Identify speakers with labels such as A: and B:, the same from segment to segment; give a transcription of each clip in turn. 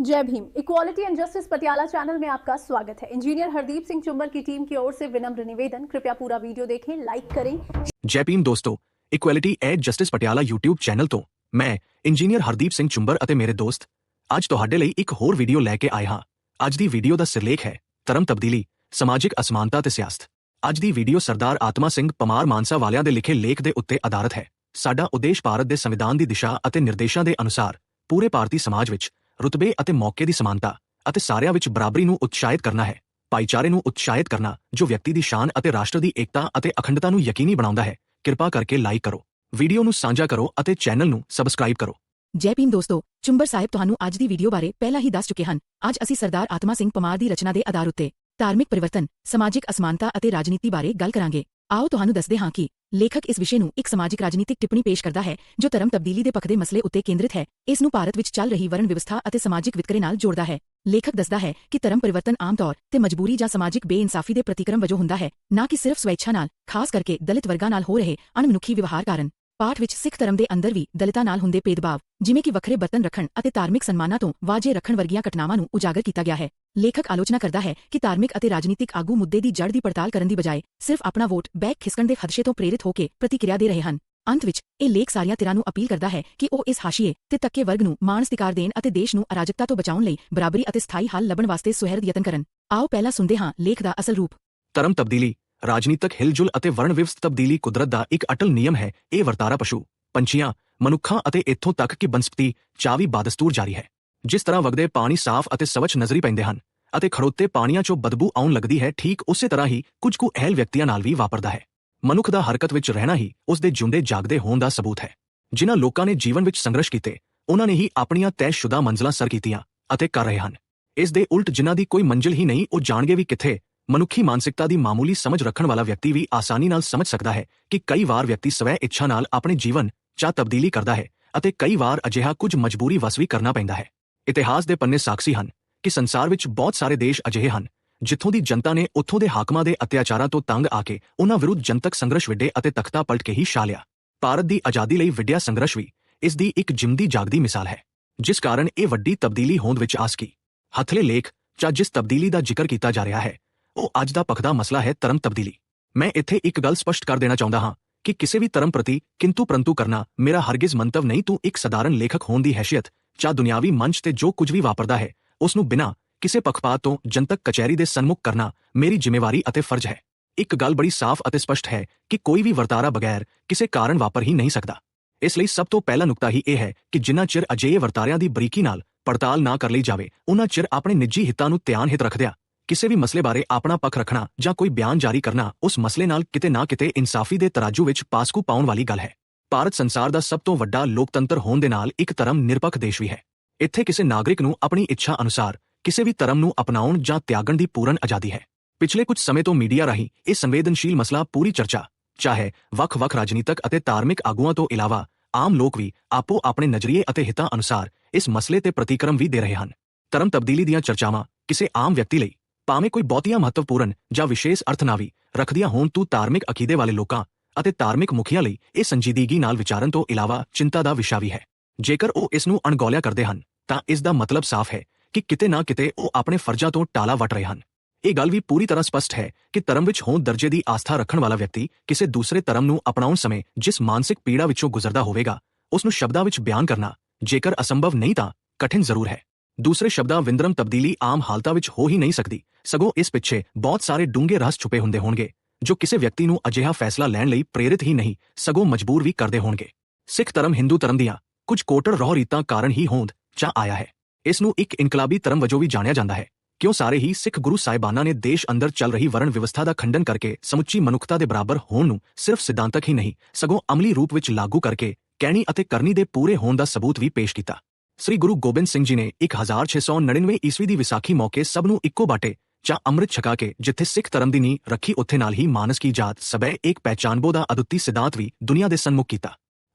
A: जय Bhim equality and justice Patiala channel में आपका स्वागत है इंजीनियर हरदीप सिंह चुंबर की टीम की ओर से विनम्र निवेदन कृपया पूरा वीडियो देखें लाइक करें
B: ਜੈ ਭੀਮ ਦੋਸਤੋ equality at justice Patiala YouTube channel ਤੋਂ ਮੈਂ ਇੰਜੀਨੀਅਰ ਹਰਦੀਪ ਸਿੰਘ ਚੁੰਬਰ ਅਤੇ ਮੇਰੇ ਦੋਸਤ ਅੱਜ ਤੁਹਾਡੇ ਲਈ ਇੱਕ ਹੋਰ ਵੀਡੀਓ ਲੈ ਕੇ ਆਏ ਹਾਂ ਅੱਜ ਦੀ ਵੀਡੀਓ ਦਾ ਸਿਰਲੇਖ ਹੈ ਧਰਮ ਤਬਦੀਲੀ ਸਮਾਜਿਕ ਅਸਮਾਨਤਾ ਤੇ ਸਿਆਸਤ ਅੱਜ ਦੀ ਵੀਡੀਓ ਸਰਦਾਰ ਆਤਮਾ ਸਿੰਘ ਪਮਾਰ ਮਾਨਸਾ ਵਾਲਿਆਂ ਦੇ ਲਿਖੇ ਲੇਖ ਦੇ ਉੱਤੇ ਆਧਾਰਿਤ ਹੈ ਸਾਡਾ ਉਦੇਸ਼ ਭਾਰਤ ਦੇ ਸੰਵਿਧਾਨ ਦੀ ਦਿਸ਼ਾ ਅਤੇ ਨਿਰਦੇਸ਼ਾਂ ਦੇ ਅਨੁਸਾਰ ਪੂਰੇ ਭਾਰਤੀ ਸਮਾਜ ਵਿੱਚ ਰੁਤਬੇ ਅਤੇ ਮੌਕੇ ਦੀ ਸਮਾਨਤਾ ਅਤੇ ਸਾਰਿਆਂ ਵਿੱਚ ਬਰਾਬਰੀ ਨੂੰ ਉਤਸ਼ਾਹਿਤ ਕਰਨਾ ਹੈ। ਭਾਈਚਾਰੇ ਨੂੰ ਉਤਸ਼ਾਹਿਤ ਕਰਨਾ ਜੋ ਵਿਅਕਤੀ ਦੀ ਸ਼ਾਨ ਅਤੇ ਰਾਸ਼ਟਰ ਦੀ ਏਕਤਾ ਅਤੇ ਅਖੰਡਤਾ ਨੂੰ ਯਕੀਨੀ ਬਣਾਉਂਦਾ ਹੈ। ਕਿਰਪਾ ਕਰਕੇ ਲਾਈਕ ਕਰੋ, ਵੀਡੀਓ ਨੂੰ ਸਾਂਝਾ ਕਰੋ ਅਤੇ ਚੈਨਲ ਨੂੰ ਸਬਸਕ੍ਰਾਈਬ ਕਰੋ।
C: ਜੈ ਭੀਮ ਦੋਸਤੋ, ਚੁੰਬਰ ਸਾਹਿਬ ਤੁਹਾਨੂੰ ਅੱਜ ਦੀ ਵੀਡੀਓ ਬਾਰੇ ਪਹਿਲਾਂ ਹੀ ਦੱਸ ਚੁੱਕੇ ਹਨ। ਅੱਜ ਅਸੀਂ ਸਰਦਾਰ ਆਤਮਾ ਸਿੰਘ ਪਮਾਰ ਦੀ ਰਚਨਾ ਦੇ ਆਧਾਰ ਉੱਤੇ ਧਾਰਮਿਕ ਪਰਿਵਰਤਨ, ਸਮਾਜਿਕ ਅਸਮਾਨਤਾ ਅਤੇ ਰਾਜਨੀਤੀ ਬਾਰੇ ਗੱਲ ਕਰਾਂਗੇ। ਆਓ ਤੁਹਾਨੂੰ ਦੱਸਦੇ ਹਾਂ ਕਿ ਲੇਖਕ ਇਸ ਵਿਸ਼ੇ ਨੂੰ ਇੱਕ ਸਮਾਜਿਕ ਰਾਜਨੀਤਿਕ ਟਿੱਪਣੀ ਪੇਸ਼ ਕਰਦਾ ਹੈ, ਜੋ ਧਰਮ ਤਬਦੀਲੀ ਦੇ ਪੱਖ ਦੇ ਮਸਲੇ ਉੱਤੇ ਕੇਂਦਰਿਤ ਹੈ। ਇਸ ਨੂੰ ਭਾਰਤ ਵਿੱਚ ਚੱਲ ਰਹੀ ਵਰਣ ਵਿਵਸਥਾ ਅਤੇ ਸਮਾਜਿਕ ਵਿਤਕਰੇ ਨਾਲ ਜੋੜਦਾ ਹੈ। ਲੇਖਕ ਦੱਸਦਾ ਹੈ ਕਿ ਧਰਮ ਪਰਿਵਰਤਨ ਆਮ ਤੌਰ ਤੇ ਮਜਬੂਰੀ ਜਾਂ ਸਮਾਜਿਕ ਬੇਇਨਸਾਫੀ ਦੇ ਪ੍ਰਤੀਕਰਮ ਵਜੋਂ ਹੁੰਦਾ ਹੈ, ਨਾ ਕਿ ਸਿਰਫ ਸਵੈच्छਾ ਨਾਲ, ਖਾਸ ਕਰਕੇ ਦਲਿਤ ਵਰਗਾਂ ਨਾਲ ਹੋ ਰਹੇ ਅਣਮਨੁੱਖੀ ਵਿਵਹਾਰ ਕਾਰਨ। ਪਾਠ ਵਿੱਚ ਸਿੱਖ ਧਰਮ ਦੇ ਅੰਦਰ ਵੀ ਦਲਿਤਾਂ ਨਾਲ ਹੁੰਦੇ ਭੇਦਭਾਵ, ਜਿਵੇਂ ਕਿ ਵੱਖਰੇ ਬਰਤਨ ਰੱਖਣ ਅਤੇ ਧਾਰਮਿਕ ਸਨਮਾਨਾਂ ਤੋਂ ਵਾਜੇ ਰੱਖਣ ਵਰਗੀਆਂ ਘਟਨਾਵਾਂ ਨੂੰ ਉਜਾਗਰ ਕੀਤਾ ਗਿਆ ਹੈ। ਲੇਖਕ ਆਲੋਚਨਾ ਕਰਦਾ ਹੈ ਕਿ ਧਾਰਮਿਕ ਅਤੇ ਰਾਜਨੀਤਿਕ ਆਗੂ ਮੁੱਦੇ ਦੀ ਜੜ ਦੀ ਪੜਤਾਲ ਕਰਨ ਦੀ ਬਜਾਏ ਸਿਰਫ ਆਪਣਾ ਵੋਟ ਬੈਕ ਖਿਸਕਣ ਦੇ ਖਦਸ਼ੇ ਤੋਂ ਪ੍ਰੇਰਿਤ ਹੋ ਕੇ ਪ੍ਰਤੀਕਿਰਿਆ ਦੇ ਰਹੇ ਹਨ। ਅੰਤ ਵਿੱਚ ਇਹ ਲੇਖ ਸਾਰੀਆਂ ਧਿਰਾਂ ਨੂੰ ਅਪੀਲ ਕਰਦਾ ਹੈ ਕਿ ਉਹ ਇਸ ਹਾਸ਼ੀਏ ਤੇ ਤੱਕੇ ਵਰਗ ਨੂੰ ਮਾਣ ਸਤਿਕਾਰ ਦੇਣ ਅਤੇ ਦੇਸ਼ ਨੂੰ ਅਰਾਜਕਤਾ ਤੋਂ ਬਚਾਉਣ ਲਈ ਬਰਾਬਰੀ ਅਤੇ ਸਥਾਈ ਹੱਲ ਲੱਭਣ ਵਾਸਤੇ ਸੁਹਿਰਦ ਯਤਨ ਕਰਨ। ਆਓ ਪਹਿਲਾਂ ਸੁਣਦੇ ਹਾਂ ਲੇਖ ਦਾ ਅਸਲ ਰੂਪ।
B: ਧਰਮ ਤਬਦੀਲੀ ਰਾਜਨੀਤਿਕ ਹਿਲਜੁਲ ਅਤੇ ਵਰਣ ਵਿਵਸਥ ਤਬਦੀਲੀ ਕੁਦਰਤ ਦਾ ਇੱਕ ਅਟਲ ਨਿਯਮ ਹੈ, ਇਹ ਵਰਤਾਰਾ ਪਸ਼ੂ, ਪੰਛੀਆਂ, ਮਨੁੱਖਾਂ ਅਤੇ ਇੱਥੋਂ ਤੱਕ ਕਿ ਬਨਸਪਤੀ, ਚਾਵੀ ਬਾਦਸਤੂਰ ਜਾਰੀ ਹੈ। ਜਿਸ ਤਰ੍ਹਾਂ ਵਗਦੇ ਪਾਣੀ ਸਾਫ਼ ਅਤੇ ਸਵਚ ਨਜ਼ਰੀ ਪੈਂਦੇ ਹਨ ਅਤੇ ਖੜੋਤੇ ਪਾਣੀਆਂ 'ਚੋਂ ਬਦਬੂ ਆਉਣ ਲੱਗਦੀ ਹੈ, ਠੀਕ ਉਸੇ ਤਰ੍ਹਾਂ ਹੀ ਕੁਝ ਕੁ ਅਹਿਲ ਵਿਅਕਤੀਆਂ ਨਾਲ ਵੀ ਵਾਪਰਦਾ ਹੈ। ਮਨੁੱਖ ਦਾ ਹਰਕਤ ਵਿੱਚ ਰਹਿਣਾ ਹੀ ਉਸ ਦੇ ਜਿਉਂਦੇ ਜਾਗਦੇ ਹੋਣ ਦਾ ਸਬੂਤ ਹੈ। ਜਿਨ੍ਹਾਂ ਲੋਕਾਂ ਨੇ ਜੀਵਨ ਵਿੱਚ ਸੰਘਰਸ਼ ਕੀਤੇ, ਉਹਨਾਂ ਨੇ ਹੀ ਆਪਣੀਆਂ ਤੈਅਸ਼ੁਦਾ ਮੰਜ਼ਲਾਂ ਸਰ ਕੀਤੀਆਂ ਅਤੇ ਕਰ ਰਹੇ ਹਨ। ਇਸ ਦੇ ਉਲਟ ਜਿਨ੍ਹਾਂ ਦੀ ਕੋਈ ਮੰਜ਼ਿਲ ਹੀ ਨਹੀਂ, ਉਹ ਜਾਣਗੇ ਵੀ ਕਿੱਥੇ ਮਨੁੱਖੀ ਮਾਨਸਿਕਤਾ ਦੀ ਮਾਮੂਲੀ ਸਮਝ ਰੱਖਣ ਵਾਲਾ ਵਿਅਕਤੀ ਵੀ ਆਸਾਨੀ ਨਾਲ ਸਮਝ ਸਕਦਾ ਹੈ ਕਿ ਕਈ ਵਾਰ ਵਿਅਕਤੀ ਸਵੈ ਇੱਛਾ ਨਾਲ ਆਪਣੇ ਜੀਵਨ 'ਚ ਤਬਦੀਲੀ ਕਰਦਾ ਹੈ ਅਤੇ ਕਈ ਵਾਰ ਅਜਿਹਾ ਕੁਝ ਮਜਬੂਰੀ ਵਸ ਵੀ ਕਰਨਾ ਪੈਂਦਾ ਹੈ। ਇਤਿਹਾਸ ਦੇ ਪੰਨੇ ਸਾਖੀ ਹਨ ਕਿ ਸੰਸਾਰ ਵਿੱਚ ਬਹੁਤ ਸਾਰੇ ਦੇਸ਼ ਅਜਿਹੇ ਹਨ, ਜਿੱਥੋਂ ਦੀ ਜਨਤਾ ਨੇ ਉੱਥੋਂ ਦੇ ਹਾਕਮਾਂ ਦੇ ਅਤਿਆਚਾਰਾਂ ਤੋਂ ਤੰਗ ਆ ਕੇ ਉਹਨਾਂ ਵਿਰੁੱਧ ਜਨਤਕ ਸੰਘਰਸ਼ ਵਿੱਢੇ ਅਤੇ ਤਖਤਾ ਪਲਟ ਕੇ ਹੀ ਛਾ ਲਿਆ। ਭਾਰਤ ਦੀ ਆਜ਼ਾਦੀ ਲਈ ਵਿੱਢਿਆ ਸੰਘਰਸ਼ ਵੀ ਇਸ ਦੀ ਇੱਕ ਜਿੰਦੀ ਜਾਗਦੀ ਮਿਸਾਲ ਹੈ, ਜਿਸ ਕਾਰਨ ਇਹ ਵੱਡੀ ਤਬਦੀਲੀ ਹੋਂਦ ਵਿੱਚ ਆਸਕੀ ਹਥਲੇ ਲੇਖ ਜਾਂ ਜਿਸ ਤਬਦੀਲੀ ਦਾ ਜ਼ਿਕਰ ਕੀਤਾ ਜਾ ਰਿਹਾ ਹੈ ਉਹ ਅੱਜ ਦਾ ਪਖਦਾ ਮਸਲਾ ਹੈ ਧਰਮ ਤਬਦੀਲੀ। ਮੈਂ ਇੱਥੇ ਇੱਕ ਗੱਲ ਸਪਸ਼ਟ ਕਰ ਦੇਣਾ ਚਾਹੁੰਦਾ ਹਾਂ ਕਿ ਕਿਸੇ ਵੀ ਧਰਮ ਪ੍ਰਤੀ ਕਿੰਤੂ ਪਰੰਤੂ ਕਰਨਾ ਮੇਰਾ ਹਰਗਿਜ਼ ਮੰਤਵ ਨਹੀਂ ਤੂੰ ਇੱਕ ਸਧਾਰਨ ਲੇਖਕ ਹੋਣ ਦੀ ਹੈਸੀਅਤ ਜਾਂ ਦੁਨਿਆਵੀ ਮੰਚ ਤੇ ਜੋ ਕੁਝ ਵੀ ਵਾਪਰਦਾ ਹੈ ਉਸ ਨੂੰ ਬਿਨਾਂ ਕਿਸੇ ਪੱਖਪਾਤ ਤੋਂ ਜਨਤਕ ਕਚਹਿਰੀ ਦੇ ਸਨਮੁਖ ਕਰਨਾ ਮੇਰੀ ਜ਼ਿੰਮੇਵਾਰੀ ਅਤੇ ਫਰਜ਼ ਹੈ। ਇੱਕ ਗੱਲ ਬੜੀ ਸਾਫ਼ ਅਤੇ ਸਪਸ਼ਟ ਹੈ ਕਿ ਕੋਈ ਵੀ ਵਰਤਾਰਾ ਬਗੈਰ ਕਿਸੇ ਕਾਰਨ ਵਾਪਰ ਹੀ ਨਹੀਂ ਸਕਦਾ। ਇਸ ਲਈ ਸਭ ਤੋਂ ਪਹਿਲਾ ਨੁਕਤਾ ਹੀ ਇਹ ਹੈ ਕਿ ਜਿੰਨਾ ਚਿਰ ਅਜਿਹੇ ਵਰਤਾਰਿਆਂ ਦੀ ਬਰੀਕੀ ਨਾਲ ਪੜਤਾਲ ਨਾ ਕਰ ਲਈ ਜਾਵੇ ਉਹਨਾਂ ਚਿਰ ਆਪਣੇ ਨਿੱਜੀ ਹਿੱਤਾਂ ਨੂੰ ਧਿਆਨ ਹਿਤ ਰੱਖਦਿਆਂ ਕਿਸੇ ਵੀ ਮਸਲੇ ਬਾਰੇ ਆਪਣਾ ਪੱਖ ਰੱਖਣਾ ਜਾਂ ਕੋਈ ਬਿਆਨ ਜਾਰੀ ਕਰਨਾ ਉਸ ਮਸਲੇ ਨਾਲ ਕਿਤੇ ਨਾ ਕਿਤੇ ਇਨਸਾਫੀ ਦੇ ਤਰਾਜੂ ਵਿੱਚ ਪਾਸਕੂ ਪਾਉਣ ਵਾਲੀ ਗੱਲ ਹੈ। ਭਾਰਤ ਸੰਸਾਰ ਦਾ ਸਭ ਤੋਂ ਵੱਡਾ ਲੋਕਤੰਤਰ ਹੋਣ ਦੇ ਨਾਲ ਇੱਕ ਧਰਮ ਨਿਰਪੱਖ ਦੇਸ਼ ਵੀ ਹੈ। ਇੱਥੇ ਕਿਸੇ ਨਾਗਰਿਕ ਨੂੰ ਆਪਣੀ ਇੱਛਾ ਅਨੁਸਾਰ ਕਿਸੇ ਵੀ ਧਰਮ ਨੂੰ ਅਪਣਾਉਣ ਜਾਂ ਤਿਆਗਣ ਦੀ ਪੂਰਨ ਆਜ਼ਾਦੀ ਹੈ। ਪਿਛਲੇ ਕੁਝ ਸਮੇਂ ਤੋਂ ਮੀਡੀਆ ਰਾਹੀਂ ਇਹ ਸੰਵੇਦਨਸ਼ੀਲ ਮਸਲਾ ਪੂਰੀ ਚਰਚਾ, ਚਾਹੇ ਵੱਖ-ਵੱਖ ਰਾਜਨੀਤਿਕ ਅਤੇ ਧਾਰਮਿਕ ਆਗੂਆਂ ਤੋਂ ਇਲਾਵਾ ਆਮ ਲੋਕ ਵੀ ਆਪੋ ਆਪਣੇ ਨਜ਼ਰੀਏ ਅਤੇ ਹਿੱਤਾਂ ਅਨੁਸਾਰ ਇਸ ਮਸਲੇ ਤੇ ਪ੍ਰਤੀਕਰਮ ਵੀ ਦੇ ਰਹੇ ਹਨ। ਧਰਮ ਤਬਦੀਲੀ ਦੀਆਂ ਚਰਚਾਵਾਂ ਕਿਸੇ ਆਮ ਵਿਅਕਤੀ ਲਈ ਭਾਵੇਂ ਕੋਈ ਬਹੁਤੀਆਂ ਮਹੱਤਵਪੂਰਨ ਜਾਂ ਵਿਸ਼ੇਸ਼ ਅਰਥ ਨਾ ਵੀ ਰੱਖਦੀਆਂ ਹੋਣ, ਤੂੰ ਧਾਰਮਿਕ ਅਕੀਦੇ ਵਾਲੇ ਲੋਕਾਂ ਅਤੇ ਧਾਰਮਿਕ ਮੁਖੀਆਂ ਲਈ ਇਹ ਸੰਜੀਦਗੀ ਨਾਲ ਵਿਚਾਰਨ ਤੋਂ ਇਲਾਵਾ ਚਿੰਤਾ ਦਾ ਵਿਸ਼ਾ ਵੀ ਹੈ। ਜੇਕਰ ਉਹ ਇਸ ਨੂੰ ਅਣਗੌਲਿਆ ਕਰਦੇ ਹਨ, ਤਾਂ ਇਸ ਦਾ ਮਤਲਬ ਸਾਫ਼ ਹੈ ਕਿ ਕਿਤੇ ਨਾ ਕਿਤੇ ਉਹ ਆਪਣੇ ਫਰਜ਼ਾਂ ਤੋਂ ਟਾਲਾ ਵਟ ਰਹੇ ਹਨ। ਇਹ ਗੱਲ ਵੀ ਪੂਰੀ ਤਰ੍ਹਾਂ ਸਪਸ਼ਟ ਹੈ ਕਿ ਧਰਮ ਵਿੱਚ ਹੋਂਦ ਦਰਜੇ ਦੀ ਆਸਥਾ ਰੱਖਣ ਵਾਲਾ ਵਿਅਕਤੀ ਕਿਸੇ ਦੂਸਰੇ ਧਰਮ ਨੂੰ ਅਪਣਾਉਣ ਸਮੇਂ ਜਿਸ ਮਾਨਸਿਕ ਪੀੜਾ ਵਿੱਚੋਂ ਗੁਜ਼ਰਦਾ ਹੋਵੇਗਾ, ਉਸ ਨੂੰ ਸ਼ਬਦਾਂ ਵਿੱਚ ਬਿਆਨ ਕਰਨਾ ਜੇਕਰ ਅਸੰਭਵ ਨਹੀਂ ਤਾਂ ਕਠਿਨ ਜ਼ਰੂਰ ਹੈ। ਦੂਸਰੇ ਸ਼ਬਦਾਂ ਵਿੰਦਰਮ ਤਬਦੀਲੀ ਆਮ ਹਾਲਤਾਂ ਵਿੱਚ ਹੋ ਹੀ ਨਹੀਂ ਸਕਦੀ। ਸਗੋਂ ਇਸ ਪਿੱਛੇ ਬਹੁਤ ਸਾਰੇ ਡੂੰਘੇ ਰਹੱਸ ਛੁਪੇ ਹੁੰਦੇ ਹੋਣਗੇ, ਜੋ ਕਿਸੇ ਵਿਅਕਤੀ ਨੂੰ ਅਜਿਹਾ ਫੈਸਲਾ ਲੈਣ ਲਈ ਪ੍ਰੇਰਿਤ ਹੀ ਨਹੀਂ, ਸਗੋਂ ਮਜਬੂਰ ਵੀ ਕਰਦੇ ਹੋਣਗੇ। ਸਿੱਖ ਧਰਮ ਹਿੰਦੂ ਧਰਮ ਦੀਆਂ ਕੁਝ ਕੋਟੜ ਰੋਹ ਰੀਤਾਂ ਕਾਰਨ ਹੀ ਹੋਂਦ ਚਾ ਆਇਆ ਹੈ। ਇਸ ਨੂੰ ਇੱਕ ਇਨਕਲਾਬੀ ਧਰਮ ਵਜੋਂ ਵੀ ਜਾਣਿਆ ਜਾਂਦਾ ਹੈ। ਕਿਉਂ ਸਾਰੇ ਹੀ ਸਿੱਖ ਗੁਰੂ ਸਾਹਿਬਾਨਾਂ ਨੇ ਦੇਸ਼ ਅੰਦਰ ਚੱਲ ਰਹੀ ਵਰਣ ਵਿਵਸਥਾ ਦਾ ਖੰਡਨ ਕਰਕੇ ਸਮੁੱਚੀ ਮਨੁੱਖਤਾ ਦੇ ਬਰਾਬਰ ਹੋਣ ਨੂੰ ਸਿਰਫ ਸਿਧਾਂਤਕ ਹੀ ਨਹੀਂ, ਸਗੋਂ ਅਮਲੀ ਰੂਪ ਵਿੱਚ ਲਾਗੂ ਕਰਕੇ, ਕਹਿਣੀ ਅਤੇ ਕਰਨੀ ਦੇ ਪੂਰੇ ਹੋਣ ਦਾ ਸਬੂਤ ਵੀ ਪੇਸ਼ ਕੀਤਾ। ਸ੍ਰੀ ਗੁਰੂ ਗੋਬਿੰਦ ਸਿੰਘ ਜੀ ਨੇ 1699 ਈਸਵੀ ਦੀ ਵਿਸਾਖੀ ਮੌਕੇ ਸਭ ਨੂੰ ਇੱਕੋ ਬਾਟੇ ਜਾਂ ਅੰਮ੍ਰਿਤ ਛਕਾ ਕੇ ਜਿੱਥੇ ਸਿੱਖ ਧਰਮ ਦੀ ਨੀ ਰੱਖੀ, ਉੱਥੇ ਨਾਲ ਹੀ ਮਾਨਸ ਕੀ ਜਾਤ, ਸਬੈ ਇੱਕ ਪਹਿਚਾਨਬੋ ਦਾ ਅਦੁੱਤੀ ਸਿਧਾਂਤ ਵੀ ਦੁਨੀਆ ਦੇ ਸਨਮੁਖ ਕੀਤਾ।